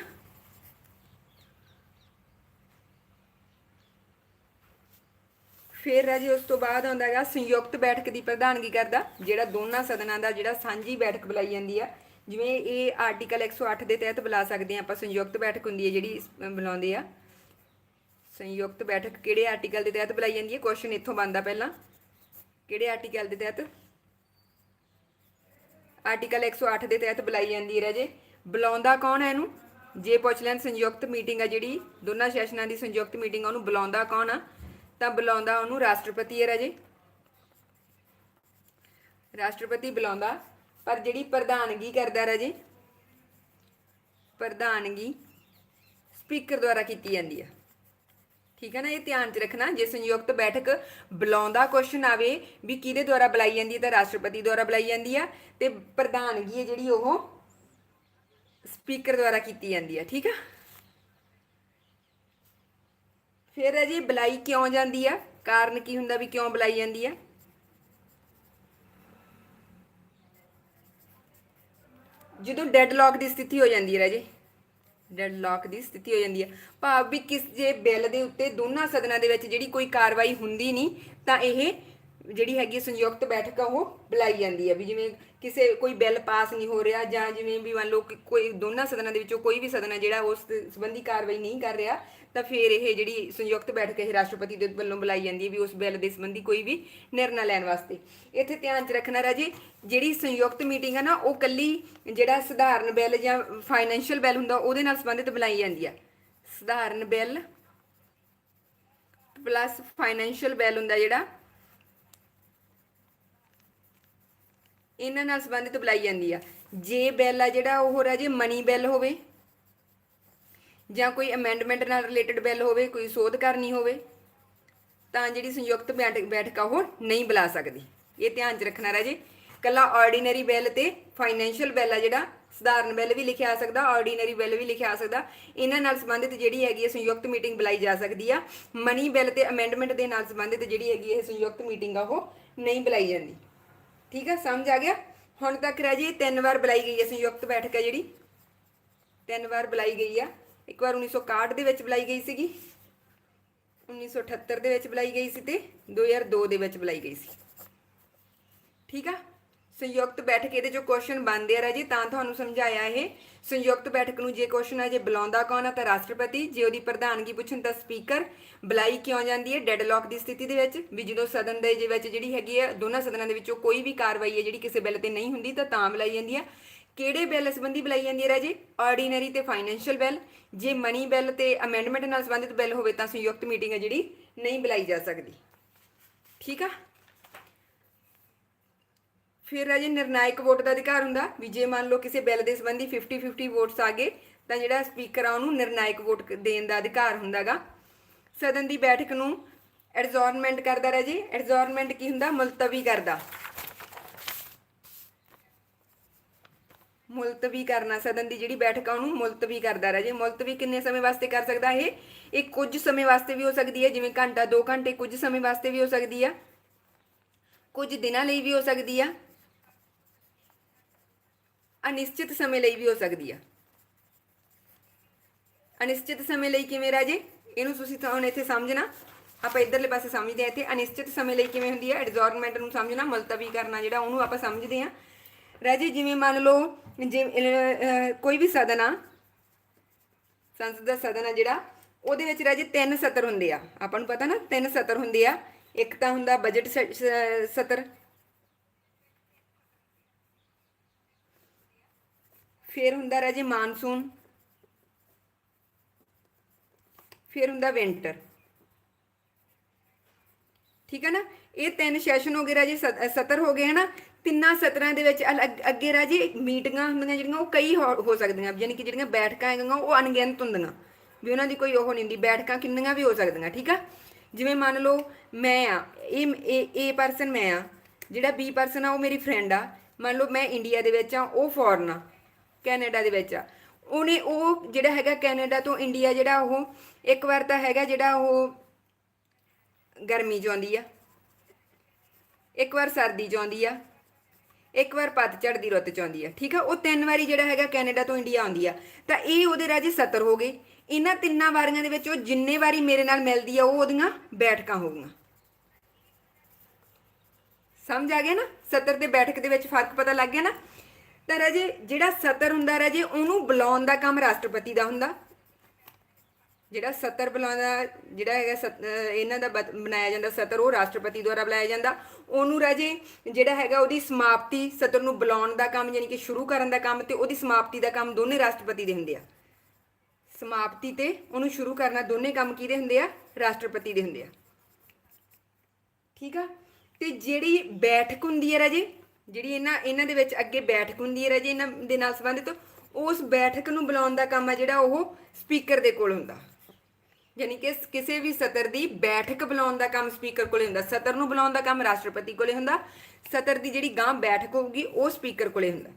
ਫਿਰ ਰਾਜੀ, ਉਸ ਤੋਂ ਬਾਅਦ ਆਉਂਦਾ ਹੈਗਾ ਸੰਯੁਕਤ ਬੈਠਕ ਦੀ ਪ੍ਰਧਾਨਗੀ ਕਰਦਾ, ਜਿਹੜਾ ਦੋਨਾਂ ਸਦਨਾਂ ਦਾ ਜਿਹੜਾ ਸਾਂਝੀ ਬੈਠਕ ਬੁਲਾਈ ਜਾਂਦੀ ਆ। ਜਿਵੇਂ ਇਹ ਆਰਟੀਕਲ 108 ਦੇ ਤਹਿਤ ਬੁਲਾ ਸਕਦੇ ਆ ਆਪਾਂ, ਸੰਯੁਕਤ ਬੈਠਕ ਹੁੰਦੀ ਹੈ ਜਿਹੜੀ ਬੁਲਾਉਂਦੇ ਆ। ਸੰਯੁਕਤ ਬੈਠਕ ਕਿਹੜੇ ਆਰਟੀਕਲ ਦੇ ਤਹਿਤ ਬੁਲਾਈ ਜਾਂਦੀ ਹੈ? ਕੁਐਸਚਨ ਇੱਥੋਂ ਬਣਦਾ ਪਹਿਲਾਂ। ਕਿਹੜੇ ਆਰਟੀਕਲ ਦੇ ਤਹਿਤ? ਆਰਟੀਕਲ 108 ਦੇ ਤਹਿਤ ਬੁਲਾਈ ਜਾਂਦੀ ਹੈ ਰਾਜੇ। ਬੁਲਾਉਂਦਾ ਕੌਣ ਹੈ ਇਹਨੂੰ? ਜੇ ਪੁੱਛ ਲੈਣ, ਸੰਯੁਕਤ ਮੀਟਿੰਗ ਆ ਜਿਹੜੀ, ਦੋਨਾਂ ਸੈਸ਼ਨਾਂ ਦੀ ਸੰਯੁਕਤ ਮੀਟਿੰਗ ਉਹਨੂੰ ਬੁਲਾਉਂਦਾ ਕੌਣ ਆ? ਤਾਂ ਬੁਲਾਉਂਦਾ ਉਹਨੂੰ ਰਾਸ਼ਟਰਪਤੀ ਹੈ ਰਾਜੇ। ਰਾਸ਼ਟਰਪਤੀ ਬੁਲਾਉਂਦਾ, ਪਰ ਜਿਹੜੀ ਪ੍ਰਧਾਨਗੀ ਕਰਦਾ ਰਾਜੇ, ਪ੍ਰਧਾਨਗੀ ਸਪੀਕਰ ਦੁਆਰਾ ਕੀਤੀ ਜਾਂਦੀ ਹੈ ਠੀਕ ਹੈ ਨਾ, ਇਹ ਧਿਆਨ 'ਚ ਰੱਖਣਾ, ਜੇ ਸੰਯੁਕਤ ਬੈਠਕ ਬੁਲਾਉਂਦਾ ਕੁਐਸਚਨ ਆਵੇ ਵੀ ਕਿਹਦੇ ਦੁਆਰਾ ਬੁਲਾਈ ਜਾਂਦੀ ਹੈ, ਤਾਂ ਰਾਸ਼ਟਰਪਤੀ ਦੁਆਰਾ ਬੁਲਾਈ ਜਾਂਦੀ ਆ, ਤੇ ਪ੍ਰਧਾਨਗੀ ਹੈ ਜਿਹੜੀ ਉਹ ਸਪੀਕਰ ਦੁਆਰਾ ਕੀਤੀ ਜਾਂਦੀ ਹੈ, ਠੀਕ ਆ ਫਿਰ ਹੈ ਜੀ, ਬੁਲਾਈ ਕਿਉਂ ਜਾਂਦੀ ਆ ਕਾਰਨ ਕੀ ਹੁੰਦਾ ਵੀ ਕਿਉਂ ਬੁਲਾਈ ਜਾਂਦੀ ਆ ਜਦੋਂ ਡੈਡਲੌਕ ਦੀ ਸਥਿਤੀ ਹੋ ਜਾਂਦੀ ਹੈ ਰਾਜੇ, ਡੈਡਲੌਕ ਦੀ ਸਥਿਤੀ ਹੋ ਜਾਂਦੀ ਹੈ। ਭਾਵ ਵੀ ਕਿਸ ਜੇ ਬਿੱਲ ਦੇ ਉੱਤੇ ਦੋਨਾਂ ਸਦਨਾਂ ਦੇ ਵਿੱਚ ਜਿਹੜੀ ਕੋਈ ਕਾਰਵਾਈ ਹੁੰਦੀ ਨਹੀਂ, ਤਾਂ ਇਹ ਜਿਹੜੀ ਹੈਗੀ ਸੰਯੁਕਤ ਬੈਠਕ ਆ, ਉਹ ਬੁਲਾਈ ਜਾਂਦੀ ਹੈ ਵੀ ਜਿਵੇਂ ਕਿਸੇ ਕੋਈ ਬਿੱਲ ਪਾਸ ਨਹੀਂ ਹੋ ਰਿਹਾ ਜਾਂ ਜਿਵੇਂ ਵੀ ਮੰਨ ਲਓ ਕੋਈ ਦੋਨਾਂ ਸਦਨਾਂ ਦੇ ਵਿੱਚੋਂ ਕੋਈ ਵੀ ਸਦਨ ਹੈ ਜਿਹੜਾ ਉਸ ਸੰਬੰਧੀ ਕਾਰਵਾਈ ਨਹੀਂ ਕਰ ਰਿਹਾ, ਤਾਂ ਫਿਰ ਇਹ ਜਿਹੜੀ ਸੰਯੁਕਤ ਬੈਠਕ ਇਹ ਰਾਸ਼ਟਰਪਤੀ ਦੇ ਵੱਲੋਂ ਬੁਲਾਈ ਜਾਂਦੀ ਹੈ ਵੀ ਉਸ ਬਿੱਲ ਦੇ ਸੰਬੰਧੀ ਕੋਈ ਵੀ ਨਿਰਣਾ ਲੈਣ ਵਾਸਤੇ। ਇੱਥੇ ਧਿਆਨ 'ਚ ਰੱਖਣਾ ਰਾਜੇ, ਜਿਹੜੀ ਸੰਯੁਕਤ ਮੀਟਿੰਗ ਹੈ ਨਾ, ਉਹ ਕੱਲੀ ਜਿਹੜਾ ਸਧਾਰਨ ਬਿੱਲ ਜਾਂ ਫਾਈਨੈਂਸ਼ੀਅਲ ਬਿੱਲ ਹੁੰਦਾ, ਉਹਦੇ ਨਾਲ ਸੰਬੰਧਿਤ ਬੁਲਾਈ ਜਾਂਦੀ ਆ। ਸਧਾਰਨ ਬਿੱਲ ਪਲੱਸ ਫਾਈਨੈਂਸ਼ੀਅਲ ਬਿੱਲ ਹੁੰਦਾ ਜਿਹੜਾ ਇਹਨਾਂ ਨਾਲ ਸੰਬੰਧਿਤ ਬੁਲਾਈ ਜਾਂਦੀ ਆ। ਜੇ ਬਿੱਲ ਆ ਜਿਹੜਾ ਉਹ ਰਾਜੇ ਮਨੀ ਬਿੱਲ ਹੋਵੇ, ਜਾਂ ਕੋਈ ਅਮੈਂਡਮੈਂਟ ਨਾਲ ਰਿਲੇਟਡ ਬਿੱਲ ਹੋਵੇ, ਕੋਈ ਸੋਧ ਕਰਨੀ ਹੋਵੇ, ਤਾਂ ਜਿਹੜੀ ਸੰਯੁਕਤ ਬੈਠ- ਬੈਠਕ ਆ ਉਹ ਨਹੀਂ ਬੁਲਾ ਸਕਦੀ। ਇਹ ਧਿਆਨ 'ਚ ਰੱਖਣਾ ਰਾਜੇ। ਕੱਲਾ ਆਰਡੀਨਰੀ ਬਿੱਲ ਤੇ ਫਾਈਨੈਂਸ਼ੀਅਲ ਬਿੱਲ ਆ ਜਿਹੜਾ, ਸਧਾਰਨ ਬਿੱਲ ਵੀ ਲਿਖਿਆ ਆ ਸਕਦਾ ਆਰਡੀਨਰੀ ਬਿੱਲ ਵੀ ਲਿਖਿਆ ਆ ਸਕਦਾ। ਇਹਨਾਂ ਨਾਲ ਸੰਬੰਧਿਤ ਜਿਹੜੀ ਹੈਗੀ ਹੈ ਸੰਯੁਕਤ ਮੀਟਿੰਗ ਬੁਲਾਈ ਜਾ ਸਕਦੀ ਆ। ਮਨੀ ਬਿੱਲ ਤੇ ਅਮੈਂਡਮੈਂਟ ਦੇ ਨਾਲ ਸੰਬੰਧਿਤ ਜਿਹੜੀ ਹੈਗੀ ਇਹ ਸੰਯੁਕਤ ਮੀਟਿੰਗ ਆ ਉਹ ਨਹੀਂ ਬੁਲਾਈ ਜਾਂਦੀ। ਠੀਕ ਆ, ਸਮਝ ਆ ਗਿਆ? ਹੁਣ ਤੱਕ ਰਾਜੇ ਤਿੰਨ ਵਾਰ ਬੁਲਾਈ ਗਈ ਹੈ ਸੰਯੁਕਤ ਬੈਠਕ ਹੈ ਜਿਹੜੀ। ਤਿੰਨ ਵਾਰ ਬੁਲਾਈ ਗਈ ਆ। ਇੱਕ ਵਾਰ 1961 ਦੇ ਵਿੱਚ ਬੁਲਾਈ ਗਈ ਸੀਗੀ। 1978 ਦੇ ਵਿੱਚ ਬੁਲਾਈ ਗਈ ਸੀ ਤੇ 2002 ਦੇ ਵਿੱਚ ਬੁਲਾਈ ਗਈ ਸੀ। ਠੀਕ ਆ? ਸੰਯੁਕਤ ਬੈਠਕ ਇਹਦੇ ਜੋ ਕੁਐਸਚਨ ਬਣਦੇ ਆ ਰਾਜੀ, ਤਾਂ ਤੁਹਾਨੂੰ ਸਮਝਾਇਆ ਇਹ। ਸੰਯੁਕਤ ਬੈਠਕ ਨੂੰ ਜੇ ਕੁਐਸਚਨ ਆ ਜੇ ਬੁਲਾਉਂਦਾ ਕੌਣ ਆ ਤਾਂ ਰਾਸ਼ਟਰਪਤੀ, ਜੇ ਉਹਦੀ ਪ੍ਰਧਾਨਗੀ ਪੁੱਛਣ ਤਾਂ ਸਪੀਕਰ। ਬੁਲਾਈ ਕਿਉਂ ਜਾਂਦੀ ਹੈ? ਡੈਡਲੌਕ ਦੀ ਸਥਿਤੀ ਦੇ ਵਿੱਚ, ਵੀ ਜਦੋਂ ਸਦਨ ਦੇ ਜੇ ਵਿੱਚ ਜਿਹੜੀ ਹੈਗੀ ਆ, ਦੋਨਾਂ ਸਦਨਾਂ ਦੇ ਵਿੱਚੋਂ ਕੋਈ ਵੀ ਕਾਰਵਾਈ ਹੈ ਜਿਹੜੀ ਕਿਸੇ ਬਿੱਲ ਤੇ ਨਹੀਂ ਹੁੰਦੀ, ਤਾਂ ਤਾਂ ਬੁਲਾਈ ਜਾਂਦੀ ਹੈ ਕਿਹੜੇ ਬਿੱਲ ਸੰਬੰਧੀ ਬੁਲਾਈ ਜਾਂਦੀ ਹੈ ਰਾਜੇ? ਆਰਡੀਨਰੀ ਤੇ ਫਾਈਨੈਂਸ਼ੀਅਲ ਬਿੱਲ। ਜੇ ਮਨੀ ਬਿੱਲ ਤੇ ਅਮੈਂਡਮੈਂਟ ਨਾਲ ਸੰਬੰਧਿਤ ਬਿੱਲ ਹੋਵੇ ਤਾਂ ਸੰਯੁਕਤ ਮੀਟਿੰਗ ਹੈ ਜਿਹੜੀ, ਨਹੀਂ ਬੁਲਾਈ ਜਾ ਸਕਦੀ। ਠੀਕ ਆ? ਫਿਰ ਰਾਜੇ ਨਿਰਣਾਇਕ ਵੋਟ ਦਾ ਅਧਿਕਾਰ ਹੁੰਦਾ, ਵੀ ਜੇ ਮੰਨ ਲਓ ਕਿਸੇ ਬਿੱਲ ਦੇ ਸੰਬੰਧੀ 50-50 ਵੋਟਸ ਆ ਗਏ, ਤਾਂ ਜਿਹੜਾ ਸਪੀਕਰ ਆ ਉਹਨੂੰ ਨਿਰਣਾਇਕ ਵੋਟ ਦੇਣ ਦਾ ਅਧਿਕਾਰ ਹੁੰਦਾਗਾ। ਸਦਨ ਦੀ ਬੈਠਕ ਨੂੰ ਐਡਜ਼ੌਰਨਮੈਂਟ ਕਰਦਾ ਰਾਜੇ ਐਡਜ਼ੌਰਨਮੈਂਟ ਕੀ ਹੁੰਦਾ? ਮੁਲਤਵੀ ਕਰਦਾ। ਮੁਲਤਵੀ ਕਰਨਾ, ਸਦਨ ਦੀ ਜਿਹੜੀ ਬੈਠਕ ਆ ਉਹਨੂੰ ਮੁਲਤਵੀ ਕਰਦਾ ਰਹਿ ਜੇ। ਮੁਲਤਵੀ ਕਿੰਨੇ ਸਮੇਂ ਵਾਸਤੇ ਕਰ ਸਕਦਾ ਇਹ? ਇਹ ਕੁਝ ਸਮੇਂ ਵਾਸਤੇ ਵੀ ਹੋ ਸਕਦੀ ਹੈ, ਜਿਵੇਂ ਘੰਟਾ 2 ਘੰਟੇ ਕੁਝ ਸਮੇਂ ਵਾਸਤੇ ਵੀ ਹੋ ਸਕਦੀ ਆ। ਕੁਝ ਦਿਨਾਂ ਲਈ ਵੀ ਹੋ ਸਕਦੀ ਆ। ਅਨਿਸ਼ਚਿਤ ਸਮੇਂ ਲਈ ਵੀ ਹੋ ਸਕਦੀ ਆ। ਅਨਿਸ਼ਚਿਤ ਸਮੇਂ ਲਈ ਕਿਵੇਂ ਰਾਜੇ? ਇਹਨੂੰ ਤੁਸੀਂ ਤਾਂ ਹੁਣ ਇੱਥੇ ਸਮਝਣਾ। ਆਪਾਂ ਇਧਰਲੇ ਪਾਸੇ ਸਮਝਦੇ ਆ ਇੱਥੇ। ਅਨਿਸ਼ਚਿਤ ਸਮੇਂ ਲਈ ਕਿਵੇਂ ਹੁੰਦੀ ਹੈ ਐਡਜ਼ੌਰਨਮੈਂਟ ਨੂੰ ਸਮਝਣਾ ਮੁਲਤਵੀ ਕਰਨਾ ਜਿਹੜਾ ਉਹਨੂੰ ਆਪਾਂ ਸਮਝਦੇ ਆ ਰਾਜੇ, ਜਿਵੇਂ ਮੰਨ ਲਓ ਜੇ ਕੋਈ ਵੀ ਸਦਨ ਆ ਸੰਸਦ ਦਾ ਸਦਨ ਆ ਜਿਹੜਾ, ਉਹਦੇ ਵਿੱਚ ਰਾਜੇ ਤਿੰਨ ਸਤਰ ਹੁੰਦੇ ਆ। ਆਪਾਂ ਨੂੰ ਪਤਾ ਨਾ, ਤਿੰਨ ਸਤਰ ਹੁੰਦੇ ਆ। ਇੱਕ ਤਾਂ ਹੁੰਦਾ ਬਜਟ ਸ- ਸਤਰ ਫਿਰ ਹੁੰਦਾ ਰਾਜੇ ਮਾਨਸੂਨ। ਫਿਰ ਹੁੰਦਾ ਵਿੰਟਰ ਠੀਕ ਹੈ ਨਾ? ਇਹ ਤਿੰਨ ਸੈਸ਼ਨ ਹੋ ਗਏ ਰਾਜੇ ਸਤ- ਸਤਰ ਹੋ ਗਏ, ਹਨਾ? ਤਿੰਨਾਂ ਸਤਰਾਂ ਦੇ ਵਿੱਚ ਅੱਗੇ ਰਾਜੇ ਮੀਟਿੰਗਾਂ ਹੁੰਦੀਆਂ ਜਿਹੜੀਆਂ, ਉਹ ਕਈ ਹੋ ਹੋ ਸਕਦੀਆਂ। ਯਾਨੀ ਕਿ ਜਿਹੜੀਆਂ ਬੈਠਕਾਂ ਹੈਗੀਆਂ, ਉਹ ਅਣਗਿਣਤ ਹੁੰਦੀਆਂ। ਵੀ ਉਹਨਾਂ ਦੀ ਕੋਈ ਉਹ ਨਹੀਂ ਹੁੰਦੀ, ਬੈਠਕਾਂ ਕਿੰਨੀਆਂ ਵੀ ਹੋ ਸਕਦੀਆਂ, ਠੀਕ ਆ? ਜਿਵੇਂ ਮੰਨ ਲਓ, ਮੈਂ ਆ, ਇਹ ਏ ਪਰਸਨ ਮੈਂ ਆ, ਜਿਹੜਾ ਬੀ ਪਰਸਨ ਆ, ਉਹ ਮੇਰੀ ਫਰੈਂਡ ਆ। ਮੰਨ ਲਓ, ਮੈਂ ਇੰਡੀਆ ਦੇ ਵਿੱਚ ਆ, ਉਹ ਫੋਰਨ ਆ। ਕੈਨੇਡਾ ਦੇ ਵਿੱਚ ਆ। ਉਹਨੇ ਉਹ ਜਿਹੜਾ ਹੈਗਾ ਕੈਨੇਡਾ ਤੋਂ ਇੰਡੀਆ ਜਿਹੜਾ ਉਹ ਇੱਕ ਵਾਰ ਤਾਂ ਹੈਗਾ ਜਿਹੜਾ ਉਹ ਗਰਮੀ 'ਚ ਆਉਂਦੀ ਆ। ਇੱਕ ਵਾਰ ਸਰਦੀ 'ਚ ਆਉਂਦੀ ਆ। ਇੱਕ ਵਾਰ ਪਤਝੜ ਦੀ ਰੁੱਤ 'ਚ ਆਉਂਦੀ ਆ। ਠੀਕ ਆ? ਉਹ ਤਿੰਨ ਵਾਰੀ ਜਿਹੜਾ ਹੈਗਾ ਕੈਨੇਡਾ ਤੋਂ ਇੰਡੀਆ ਆਉਂਦੀ ਆ। ਤਾਂ ਇਹ ਉਹਦੇ ਰਾਜੇ 70 ਹੋ ਗਏ। ਇਹਨਾਂ ਤਿੰਨਾਂ ਵਾਰੀਆਂ ਦੇ ਵਿੱਚ ਉਹ ਜਿੰਨੇ ਵਾਰੀ ਮੇਰੇ ਨਾਲ ਮਿਲਦੀ ਆ, ਉਹ ਉਹਦੀਆਂ ਬੈਠਕਾਂ ਹੋਗੀਆਂ ਸਮਝ ਆ ਗਿਆ ਨਾ? ਸਤਰ ਤੇ ਬੈਠਕ ਦੇ ਵਿੱਚ ਫ਼ਰਕ ਪਤਾ ਲੱਗ ਗਿਆ ਨਾ? ਤਾਂ ਰਾਜੇ ਜਿਹੜਾ ਸਤਰ ਹੁੰਦਾ ਰਾਜੇ, ਉਹਨੂੰ ਬੁਲਾਉਣ ਦਾ ਕੰਮ ਰਾਸ਼ਟਰਪਤੀ ਦਾ ਹੁੰਦਾ। ਜਿਹੜਾ ਸਤਰ ਬੁਲਾਉਂਦਾ, ਜਿਹੜਾ ਹੈਗਾ ਸਤ- ਇਹਨਾਂ ਦਾ ਬਤ- ਬਣਾਇਆ ਜਾਂਦਾ ਸਤਰ, ਉਹ ਰਾਸ਼ਟਰਪਤੀ ਦੁਆਰਾ ਬੁਲਾਇਆ ਜਾਂਦਾ। ਉਹਨੂੰ ਰਾਜੇ, ਜਿਹੜਾ ਹੈਗਾ ਉਹਦੀ ਸਮਾਪਤੀ, ਸਤਰ ਨੂੰ ਬੁਲਾਉਣ ਦਾ ਕੰਮ ਯਾਨੀ ਕਿ ਸ਼ੁਰੂ ਕਰਨ ਦਾ ਕੰਮ ਤੇ ਉਹਦੀ ਸਮਾਪਤੀ ਦਾ ਕੰਮ ਦੋਨੇ ਰਾਸ਼ਟਰਪਤੀ ਦੇ ਹੁੰਦੇ ਆ। ਸਮਾਪਤੀ ਤੇ ਉਹਨੂੰ ਸ਼ੁਰੂ ਕਰਨਾ ਦੋਨੇ ਕੰਮ ਕਿਹਦੇ ਹੁੰਦੇ ਆ? ਰਾਸ਼ਟਰਪਤੀ ਦੇ ਹੁੰਦੇ ਆ। ਠੀਕ ਆ? ਤੇ ਜਿਹੜੀ ਬੈਠਕ ਹੁੰਦੀ ਹੈ ਰਾਜੇ ਜਿਹੜੀ ਇਹਨਾਂ ਇਹਨਾਂ ਦੇ ਵਿੱਚ ਅੱਗੇ ਬੈਠਕ ਹੁੰਦੀ ਹੈ ਰਾਜੇ, ਇਹਨਾਂ ਦੇ ਨਾਲ ਸੰਬੰਧਿਤ, ਉਸ ਬੈਠਕ ਨੂੰ ਬੁਲਾਉਣ ਦਾ ਕੰਮ ਆ ਜਿਹੜਾ ਉਹ ਸਪੀਕਰ ਦੇ ਕੋਲ ਹੁੰਦਾ। ਯਾਨੀ ਕਿ ਕਿਸੇ ਵੀ ਸਤਰ ਦੀ ਬੈਠਕ ਬੁਲਾਉਣ ਦਾ ਕੰਮ ਸਪੀਕਰ ਕੋਲੇ ਹੁੰਦਾ। ਸਤਰ ਨੂੰ ਬੁਲਾਉਣ ਦਾ ਕੰਮ ਰਾਸ਼ਟਰਪਤੀ ਕੋਲੇ ਹੁੰਦਾ। ਸਤਰ ਦੀ ਜਿਹੜੀ ਗਾਂ ਬੈਠਕ ਹੋਊਗੀ, ਉਹ ਸਪੀਕਰ ਕੋਲੇ ਹੁੰਦਾ।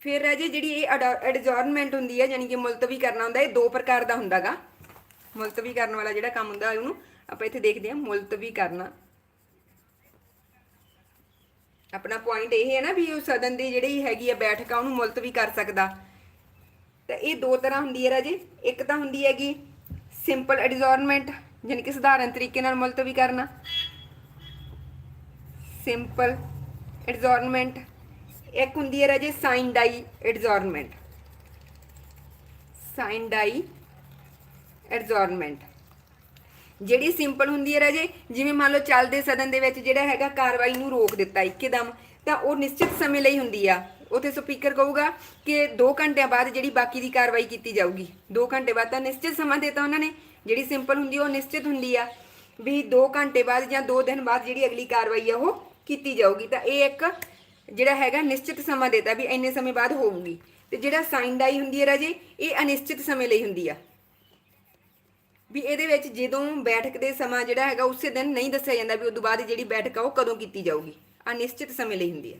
ਫਿਰ ਰਾਜੇ, ਜਿਹੜੀ ਇਹ ਐਡਜੌਰਨਮੈਂਟ ਹੁੰਦੀ ਹੈ, ਯਾਨੀ ਕਿ ਮੁਲਤਵੀ ਕਰਨਾ ਹੁੰਦਾ, ਇਹ ਦੋ ਪ੍ਰਕਾਰ ਦਾ ਹੁੰਦਾਗਾ। ਮੁਲਤਵੀ ਕਰਨ ਵਾਲਾ ਜਿਹੜਾ ਕੰਮ ਹੁੰਦਾ, ਉਹਨੂੰ ਆਪਾਂ ਇੱਥੇ ਦੇਖਦੇ ਹਾਂ, ਮੁਲਤਵੀ ਕਰਨਾ। ਆਪਣਾ ਪੁਆਇੰਟ ਇਹ ਹੈ ਨਾ ਵੀ ਉਹ ਸਦਨ ਦੀ ਜਿਹੜੀ ਹੈਗੀ ਆ ਬੈਠਕ ਆ, ਉਹਨੂੰ ਮੁਲਤਵੀ ਕਰ ਸਕਦਾ। ਤਾਂ ਇਹ ਦੋ ਤਰ੍ਹਾਂ ਹੁੰਦੀ ਹੈ ਰਾਜੇ। ਇੱਕ ਤਾਂ ਹੁੰਦੀ ਹੈਗੀ ਸਿੰਪਲ ਐਡਜ਼ੋਰਨਮੈਂਟ ਯਾਨੀ ਕਿ ਸਧਾਰਨ ਤਰੀਕੇ ਨਾਲ ਮੁਲਤਵੀ ਕਰਨਾ। ਸਿੰਪਲ ਐਡਜ਼ੋਰਨਮੈਂਟ ਇੱਕ ਹੁੰਦੀ ਹੈ ਰਾਜੇ sine die adjournment sine die adjournment ਜਿਹੜੀ ਸਿੰਪਲ ਹੁੰਦੀ ਹੈ ਰਾਜੇ, ਜਿਵੇਂ ਮੰਨ ਲਓ ਚੱਲਦੇ ਸਦਨ ਦੇ ਵਿੱਚ ਜਿਹੜਾ ਹੈਗਾ ਕਾਰਵਾਈ ਨੂੰ ਰੋਕ ਦਿੱਤਾ ਇੱਕਦਮ, ਤਾਂ ਉਹ ਨਿਸ਼ਚਿਤ ਸਮੇਂ ਲਈ ਹੁੰਦੀ ਆ। ਉਥੇ ਸਪੀਕਰ ਕਹੂਗਾ ਕਿ 2 ਘੰਟਿਆਂ ਬਾਅਦ ਜਿਹੜੀ ਬਾਕੀ ਦੀ ਕਾਰਵਾਈ ਕੀਤੀ ਜਾਊਗੀ। 2 ਘੰਟੇ ਬਾਅਦ ਤਾਂ ਨਿਸ਼ਚਿਤ ਸਮਾਂ ਦਿੱਤਾ ਉਹਨਾਂ ਨੇ। ਜਿਹੜੀ ਸਿੰਪਲ ਹੁੰਦੀ ਆ, ਉਹ ਨਿਸ਼ਚਿਤ ਹੁੰਦੀ ਆ ਵੀ 2 ਘੰਟੇ ਬਾਅਦ ਜਾਂ 2 ਦਿਨ ਬਾਅਦ ਜਿਹੜੀ ਅਗਲੀ ਕਾਰਵਾਈ ਆ, ਉਹ ਕੀਤੀ ਜਾਊਗੀ। ਤਾਂ ਇਹ ਇੱਕ ਜਿਹੜਾ ਹੈਗਾ ਨਿਸ਼ਚਿਤ ਸਮਾਂ ਦਿੱਤਾ ਵੀ ਇੰਨੇ ਸਮੇਂ ਬਾਅਦ ਹੋਊਗੀ। ਤੇ ਜਿਹੜਾ ਸਾਈਨ ਡਾਈ ਹੁੰਦੀ ਹੈ ਰਾਜੇ, ਇਹ ਅਨਿਸ਼ਚਿਤ ਸਮੇਂ ਲਈ ਹੁੰਦੀ ਆ। ਵੀ ਇਹਦੇ ਵਿੱਚ ਜਦੋਂ ਬੈਠਕ ਦੇ ਸਮਾਂ ਜਿਹੜਾ ਹੈਗਾ ਉਸੇ ਦਿਨ ਨਹੀਂ ਦੱਸਿਆ ਜਾਂਦਾ ਵੀ ਉਦੋਂ ਬਾਅਦ ਜਿਹੜੀ ਬੈਠਕ ਆ ਉਹ ਕਦੋਂ ਕੀਤੀ ਜਾਊਗੀ। ਅਨਿਸ਼ਚਿਤ ਸਮੇਂ ਲਈ ਹੁੰਦੀ ਹੈ।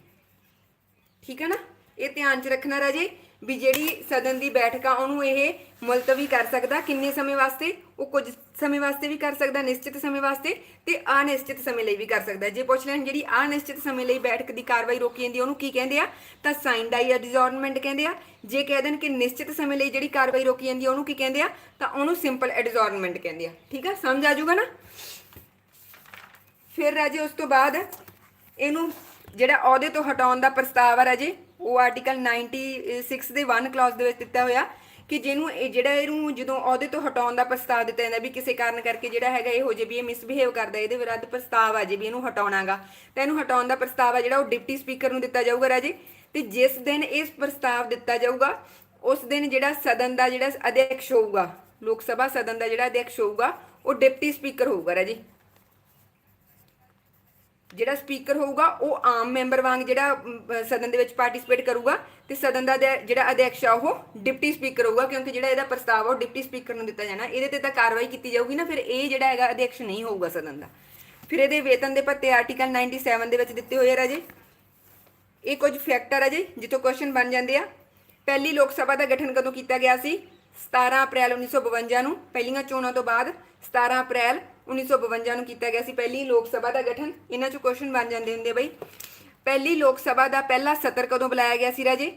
ਠੀਕ ਹੈ ਨਾ? ਇਹ ਧਿਆਨ 'ਚ ਰੱਖਣਾ ਰਾਜੇ। ਵੀ ਜਿਹੜੀ ਸਦਨ ਦੀ ਬੈਠਕ ਆ ਉਹਨੂੰ ਇਹ ਮੁਲਤਵੀ ਕਰ ਸਕਦਾ ਕਿੰਨੇ ਸਮੇਂ ਵਾਸਤੇ? ਉਹ ਕੁਝ ਸਮੇਂ ਵਾਸਤੇ ਵੀ ਕਰ ਸਕਦਾ ਨਿਸ਼ਚਿਤ ਸਮੇਂ ਵਾਸਤੇ ਤੇ ਅਨਿਸ਼ਚਿਤ ਸਮੇਂ ਲਈ ਵੀ ਕਰ ਸਕਦਾ। ਜੇ ਪੁੱਛ ਲੈਣ ਜਿਹੜੀ ਅਨਿਸ਼ਚਿਤ ਸਮੇਂ ਲਈ ਬੈਠਕ ਦੀ ਕਾਰਵਾਈ ਰੋਕੀ ਜਾਂਦੀ ਆ, ਉਹਨੂੰ ਕੀ ਕਹਿੰਦੇ ਆ? ਤਾਂ ਸਾਈਨ ਡਾਈ ਐਡਜ਼ੋਰਨਮੈਂਟ ਕਹਿੰਦੇ ਆ। ਜੇ ਕਹਿ ਦੇਣ ਕਿ ਨਿਸ਼ਚਿਤ ਸਮੇਂ ਲਈ ਜਿਹੜੀ ਕਾਰਵਾਈ ਰੋਕੀ ਜਾਂਦੀ ਆ ਉਹਨੂੰ ਕੀ ਕਹਿੰਦੇ ਆ? ਤਾਂ ਉਹਨੂੰ ਸਿੰਪਲ ਐਡਜ਼ੋਰਨਮੈਂਟ ਕਹਿੰਦੇ ਆ। ਠੀਕ ਆ? ਸਮਝ ਆ ਜਾਊਗਾ ਨਾ? ਫਿਰ ਰਾਜੇ ਉਸ ਤੋਂ ਬਾਅਦ ਇਹਨੂੰ ਜਿਹੜਾ ਅਹੁਦੇ ਤੋਂ ਹਟਾਉਣ ਦਾ ਪ੍ਰਸਤਾਵ ਆ ਰਾਜੇ, ਉਹ ਆਰਟੀਕਲ 96 ਦੇ 1 ਕਲਾਸ ਦੇ ਵਿੱਚ ਦਿੱਤਾ ਹੋਇਆ ਕਿ ਜਿਹਨੂੰ ਜਿਹੜਾ ਇਹਨੂੰ ਜਦੋਂ ਅਹੁਦੇ ਤੋਂ ਹਟਾਉਣ ਦਾ ਪ੍ਰਸਤਾਵ ਦਿੱਤਾ ਜਾਂਦਾ ਵੀ ਕਿਸੇ ਕਾਰਨ ਕਰਕੇ ਜਿਹੜਾ ਹੈਗਾ ਇਹ ਜੇ ਵੀ ਇਹ ਮਿਸਬਿਹੇਵ ਕਰਦਾ, ਇਹਦੇ ਵਿਰੁੱਧ ਪ੍ਰਸਤਾਵ ਆ ਜੇ ਵੀ ਇਹਨੂੰ ਹਟਾਉਣਾਗਾ, ਤਾਂ ਇਹਨੂੰ ਹਟਾਉਣ ਦਾ ਪ੍ਰਸਤਾਵ ਆ ਜਿਹੜਾ ਉਹ ਡਿਪਟੀ ਸਪੀਕਰ ਨੂੰ ਦਿੱਤਾ ਜਾਊਗਾ ਰਾਜੇ। ਤੇ ਜਿਸ ਦਿਨ ਇਸ ਪ੍ਰਸਤਾਵ ਦਿੱਤਾ ਜਾਊਗਾ, ਉਸ ਦਿਨ ਜਿਹੜਾ ਸਦਨ ਦਾ ਜਿਹੜਾ ਅਧਿਕਸ਼ ਹੋਊਗਾ, ਲੋਕ ਸਭਾ ਸਦਨ ਦਾ ਜਿਹੜਾ ਅਧਿਕਸ਼ ਹੋਊਗਾ, ਉਹ ਡਿਪਟੀ ਸਪੀਕਰ ਹੋਊਗਾ ਰਾਜੇ। ਜਿਹੜਾ ਸਪੀਕਰ ਹੋਊਗਾ, ਉਹ ਆਮ ਮੈਂਬਰ ਵਾਂਗ ਜਿਹੜਾ ਸਦਨ ਦੇ ਵਿੱਚ ਪਾਰਟਿਸਿਪੇਟ ਕਰੂਗਾ ਤੇ ਸਦਨ ਦਾ ਜਿਹੜਾ ਅਧਿਕਸ਼ ਆ, ਉਹ ਡਿਪਟੀ ਸਪੀਕਰ ਹੋਊਗਾ ਕਿਉਂਕਿ ਜਿਹੜਾ ਇਹਦਾ ਪ੍ਰਸਤਾਵ ਆ, ਉਹ ਡਿਪਟੀ ਸਪੀਕਰ ਨੂੰ ਦਿੱਤਾ ਜਾਣਾ। ਇਹਦੇ ਤੇ ਤਾਂ ਕਾਰਵਾਈ ਕੀਤੀ ਜਾਊਗੀ ਨਾ, ਫਿਰ ਇਹ ਜਿਹੜਾ ਹੈਗਾ ਅਧਿਕਸ਼ ਨਹੀਂ ਹੋਊਗਾ ਸਦਨ ਦਾ। ਫਿਰ ਇਹਦੇ ਵੇਤਨ ਦੇ ਪੱਤੇ ਆਰਟੀਕਲ 97 ਦੇ ਵਿੱਚ ਦਿੱਤੇ ਹੋਏ ਆ ਰਾਜੇ। ਇਹ ਕੁਝ ਫੈਕਟਰ ਆ ਜੀ ਜਿੱਥੋਂ ਕੁਐਸਚਨ ਬਣ ਜਾਂਦੇ ਆ। ਪਹਿਲੀ ਲੋਕ ਸਭਾ ਦਾ ਗਠਨ ਕਦੋਂ ਕੀਤਾ ਗਿਆ ਸੀ? 17 ਅਪ੍ਰੈਲ 1952 ਨੂੰ, ਪਹਿਲੀਆਂ ਚੋਣਾਂ ਤੋਂ ਬਾਅਦ 17 ਅਪ੍ਰੈਲ 1952 ਨੂੰ ਕੀਤਾ ਗਿਆ ਸੀ ਪਹਿਲੀ ਲੋਕ ਸਭਾ ਦਾ ਗਠਨ। ਇਹਨਾਂ ਚੋਂ ਕੁਐਸਚਨ ਬਣ ਜਾਂਦੇ ਹੁੰਦੇ ਬਈ। ਪਹਿਲੀ ਲੋਕ ਸਭਾ ਦਾ ਪਹਿਲਾ ਸਤਰ ਕਦੋਂ ਬੁਲਾਇਆ ਗਿਆ ਸੀ ਰਾਜੇ?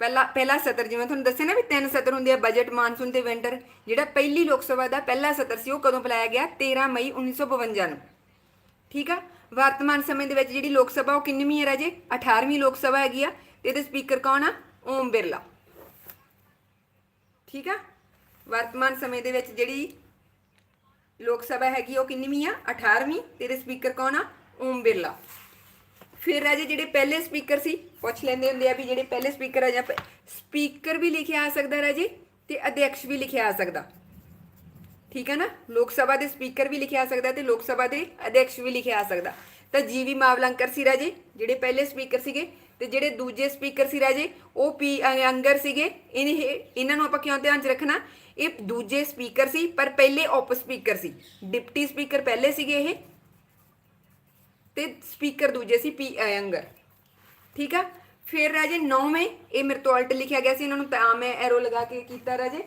ਪਹਿਲਾ ਪਹਿਲਾ ਸਤਰ ਜਿਵੇਂ ਤੁਹਾਨੂੰ ਦੱਸਿਆ ਨਾ ਵੀ ਤਿੰਨ ਸਤਰ ਹੁੰਦੇ ਆ ਬਜਟ ਮਾਨਸੂਨ ਤੇ ਵਿੰਟਰ ਜਿਹੜਾ ਪਹਿਲੀ ਲੋਕ ਸਭਾ ਦਾ ਪਹਿਲਾ ਸਤਰ ਸੀ ਉਹ ਕਦੋਂ ਬੁਲਾਇਆ ਗਿਆ? 13 ਮਈ 1952 ਨੂੰ। ਠੀਕ ਆ? ਵਰਤਮਾਨ ਸਮੇਂ ਦੇ ਵਿੱਚ ਜਿਹੜੀ ਲੋਕ ਸਭਾ ਉਹ ਕਿੰਨਵੀਂ ਹੈ ਰਾਜੇ? 18ਵੀਂ ਲੋਕ ਸਭਾ ਹੈਗੀ ਆ। ਤੇ ਇਹਦੇ ਸਪੀਕਰ ਕੌਣ ਆ? ਓਮ ਬਿਰਲਾ। ਠੀਕ ਆ? ਵਰਤਮਾਨ ਸਮੇਂ ਦੇ ਵਿੱਚ ਜਿਹੜੀ ਲੋਕ ਸਭਾ ਹੈਗੀ ਉਹ ਕਿੰਨਵੀਂ ਆ? 18ਵੀਂ ਤੇਰੇ ਸਪੀਕਰ ਕੌਣ ਆ? ਓਮ ਬਿਰਲਾ। ਫਿਰ ਰਾਜੇ, ਜਿਹੜੇ ਪਹਿਲੇ ਸਪੀਕਰ ਸੀ, ਪੁੱਛ ਲੈਂਦੇ ਹੁੰਦੇ ਆ ਵੀ ਜਿਹੜੇ ਪਹਿਲੇ ਸਪੀਕਰ ਆ ਜਾਂ ਸਪੀਕਰ ਵੀ ਲਿਖਿਆ ਆ ਸਕਦਾ ਰਾਜੇ ਤੇ ਅਧਿਕਸ਼ ਵੀ ਲਿਖਿਆ ਆ ਸਕਦਾ। ਠੀਕ ਹੈ ਨਾ? ਲੋਕ ਸਭਾ ਦੇ ਸਪੀਕਰ ਵੀ ਲਿਖਿਆ ਆ ਸਕਦਾ ਤੇ ਲੋਕ ਸਭਾ ਦੇ ਅਧਿਕਸ਼ ਵੀ ਲਿਖਿਆ ਆ ਸਕਦਾ। ਤਾਂ ਜੀਵੀ ਮਾਵਲੰਕਰ ਸੀ ਰਾਜੇ, ਜਿਹੜੇ ਪਹਿਲੇ ਸਪੀਕਰ ਸੀਗੇ ਤੇ ਜਿਹੜੇ ਦੂਜੇ ਸਪੀਕਰ ਸੀ ਰਾਜੇ, ਉਹ ਪੀ ਅੰਗਰ ਸੀਗੇ। ਇਹ, ਇਹਨਾਂ ਨੂੰ ਆਪਾਂ ਕਿਉਂ ਧਿਆਨ 'ਚ ਰੱਖਣਾ? ਇਹ ਦੂਜੇ ਸਪੀਕਰ ਸੀ, ਪਰ ਪਹਿਲੇ ਉਪ ਸਪੀਕਰ ਸੀ। ਡਿਪਟੀ ਸਪੀਕਰ ਪਹਿਲੇ ਸੀਗੇ ਇਹ। ਤੇ ਸਪੀਕਰ ਦੂਜੇ ਸੀ, ਪੀ ਅੰਗਰ ਠੀਕ ਆ? ਫਿਰ ਰਾਜੇ ਨੌਵੇਂ, ਇਹ ਮੇਰੇ ਤੋਂ ਉਲਟ ਲਿਖਿਆ ਗਿਆ ਸੀ, ਇਹਨਾਂ ਨੂੰ ਤਾਂ ਮੈਂ ਐਰੋ ਲਗਾ ਕੇ ਕੀਤਾ ਰਾਜੇ।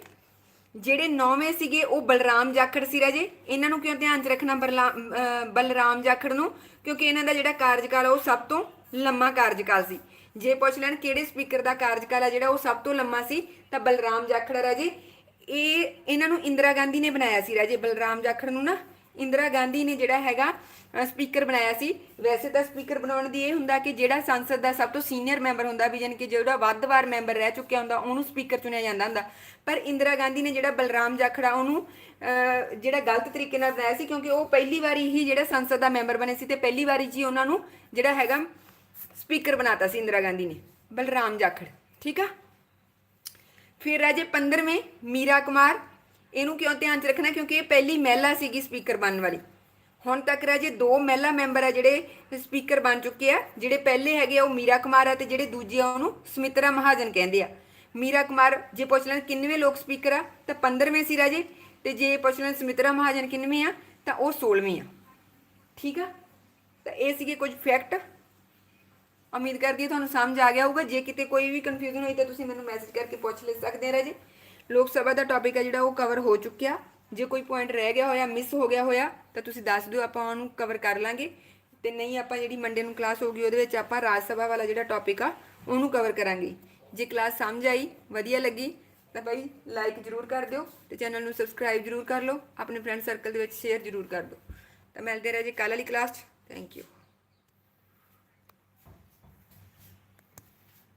ਜਿਹੜੇ ਨੌਵੇਂ ਸੀਗੇ, ਉਹ ਬਲਰਾਮ ਜਾਖੜ ਸੀ ਰਾਜੇ। ਇਹਨਾਂ ਨੂੰ ਕਿਉਂ ਧਿਆਨ 'ਚ ਰੱਖਣਾ ਬਲਰਾਮ ਬਲਰਾਮ ਜਾਖੜ ਨੂੰ? ਕਿਉਂਕਿ ਇਹਨਾਂ ਦਾ ਜਿਹੜਾ ਕਾਰਜਕਾਲ ਉਹ ਸਭ ਤੋਂ ਲੰਮਾ ਕਾਰਜਕਾਲ ਸੀ। ਜੇ ਪੁੱਛ ਲੈਣ ਕਿਹੜੇ ਸਪੀਕਰ ਦਾ ਕਾਰਜਕਾਲ ਹੈ ਜਿਹੜਾ ਉਹ ਸਭ ਤੋਂ ਲੰਮਾ ਸੀ ਤਾਂ ਬਲਰਾਮ ਜਾਖੜ ਰਾਜੇ। ਇਹ ਇਹਨਾਂ ਨੂੰ ਇੰਦਰਾ ਗਾਂਧੀ ਨੇ ਬਣਾਇਆ ਸੀ ਰਾਜੇ। ਬਲਰਾਮ ਜਾਖੜ ਨੂੰ ਨਾ ਇੰਦਰਾ ਗਾਂਧੀ ਨੇ ਜਿਹੜਾ ਹੈਗਾ ਸਪੀਕਰ ਬਣਾਇਆ ਸੀ। ਵੈਸੇ ਤਾਂ ਸਪੀਕਰ ਬਣਾਉਣ ਦੀ ਇਹ ਹੁੰਦਾ ਕਿ ਜਿਹੜਾ ਸੰਸਦ ਦਾ ਸਭ ਤੋਂ ਸੀਨੀਅਰ ਮੈਂਬਰ ਹੁੰਦਾ ਵੀ ਜਾਣੀ ਕਿ ਜਿਹੜਾ ਵੱਧ ਵਾਰ ਮੈਂਬਰ ਰਹਿ ਚੁੱਕਿਆ ਹੁੰਦਾ ਉਹਨੂੰ ਸਪੀਕਰ ਚੁਣਿਆ ਜਾਂਦਾ ਹੁੰਦਾ। ਪਰ ਇੰਦਰਾ ਗਾਂਧੀ ਨੇ ਜਿਹੜਾ ਬਲਰਾਮ ਜਾਖੜਾ ਉਹਨੂੰ ਅਹ, ਜਿਹੜਾ ਗਲਤ ਤਰੀਕੇ ਨਾਲ ਬਣਾਇਆ ਸੀ ਕਿਉਂਕਿ ਉਹ ਪਹਿਲੀ ਵਾਰੀ ਹੀ ਜਿਹੜਾ ਸੰਸਦ ਦਾ ਮੈਂਬਰ ਬਣੇ ਸੀ ਤੇ ਪਹਿਲੀ ਵਾਰੀ ਜੀ ਉਹਨਾਂ ਨੂੰ ਜਿਹੜਾ ਹੈਗਾ ਸਪੀਕਰ ਬਣਾਤਾ ਸੀ ਇੰਦਰਾ ਗਾਂਧੀ ਨੇ, ਬਲਰਾਮ ਜਾਖੜ, ਠੀਕ ਆ? ਫਿਰ ਰਾਜੇ 15ਵੇਂ ਮੀਰਾ ਕੁਮਾਰ, ਇਹਨੂੰ ਕਿਉਂ ਧਿਆਨ 'ਚ ਰੱਖਣਾ? ਕਿਉਂਕਿ ਇਹ ਪਹਿਲੀ ਮਹਿਲਾ ਸੀਗੀ ਸਪੀਕਰ ਬਣਨ ਵਾਲੀ। ਹੁਣ ਤੱਕ ਰਾਜੇ ਦੋ ਮਹਿਲਾ ਮੈਂਬਰ ਆ ਜਿਹੜੇ ਸਪੀਕਰ ਬਣ ਚੁੱਕੇ ਆ, ਜਿਹੜੇ ਪਹਿਲੇ ਹੈਗੇ ਆ ਉਹ ਮੀਰਾ ਕੁਮਾਰ ਆ ਤੇ ਜਿਹੜੇ ਦੂਜੇ ਆ ਉਹਨੂੰ ਸੁਮਿਤਰਾ ਮਹਾਜਨ ਕਹਿੰਦੇ ਆ। ਮੀਰਾ ਕੁਮਾਰ ਜੇ ਪੁੱਛ ਲੈਣ ਕਿੰਨਵੇਂ ਲੋਕ ਸਪੀਕਰ ਆ, ਤਾਂ 15ਵੇਂ ਸੀ ਰਾਜੇ, ਤੇ ਜੇ ਪੁੱਛ ਲੈਣ ਸਮਿਤਰਾ ਮਹਾਜਨ ਕਿੰਨਵੇਂ ਆ, ਤਾਂ ਉਹ 16ਵੇਂ ਆ। ਠੀਕ ਆ? ਤਾਂ ਇਹ ਸੀਗੇ ਕੁਝ ਫੈਕਟ ਉਮੀਦ ਕਰਦੀ ਹਾਂ ਤੁਹਾਨੂੰ ਸਮਝ ਆ ਗਿਆ ਹੋਊਗਾ। ਜੇ ਕਿਤੇ ਕੋਈ ਵੀ ਕਨਫਿਊਜ਼ਨ ਹੋਈ ਤਾਂ ਤੁਸੀਂ ਮੈਨੂੰ ਮੈਸੇਜ ਕਰਕੇ ਪੁੱਛ ਲੈ ਸਕਦੇ ਹੋ ਰਾਜੇ। ਲੋਕ ਸਭਾ ਦਾ ਟੌਪਿਕ ਹੈ ਜਿਹੜਾ ਉਹ ਕਵਰ ਹੋ ਚੁੱਕਿਆ। ਜੇ ਕੋਈ ਪੁਆਇੰਟ ਰਹਿ ਗਿਆ ਹੋਇਆ ਮਿਸ ਹੋ ਗਿਆ ਹੋਇਆ, ਤਾਂ ਤੁਸੀਂ ਦੱਸ ਦਿਓ, ਆਪਾਂ ਉਹਨੂੰ ਕਵਰ ਕਰ ਲਾਂਗੇ। ਤੇ ਨਹੀਂ ਆਪਾਂ ਜਿਹੜੀ ਮੰਡੇ ਨੂੰ ਕਲਾਸ ਹੋਗੀ ਉਹਦੇ ਵਿੱਚ ਆਪਾਂ ਰਾਜ ਸਭਾ ਵਾਲਾ ਜਿਹੜਾ ਟੌਪਿਕ ਆ, ਉਹਨੂੰ ਕਵਰ ਕਰਾਂਗੇ। ਜੇ ਕਲਾਸ ਸਮਝ ਆਈ, ਵਧੀਆ ਲੱਗੀ, ਤਾਂ ਬਈ ਲਾਈਕ ਜਰੂਰ ਕਰ ਦਿਓ ਤੇ ਚੈਨਲ ਨੂੰ ਸਬਸਕ੍ਰਾਈਬ ਜਰੂਰ ਕਰ ਲਓ। ਆਪਣੇ ਫਰੈਂਡ ਸਰਕਲ ਦੇ ਵਿੱਚ ਸ਼ੇਅਰ ਜਰੂਰ ਕਰ ਦਿਓ। ਤਾਂ ਮਿਲਦੇ ਰਹੇ ਜੀ ਕੱਲ੍ਹ ਵਾਲੀ ਕਲਾਸ 'ਚ। Thank you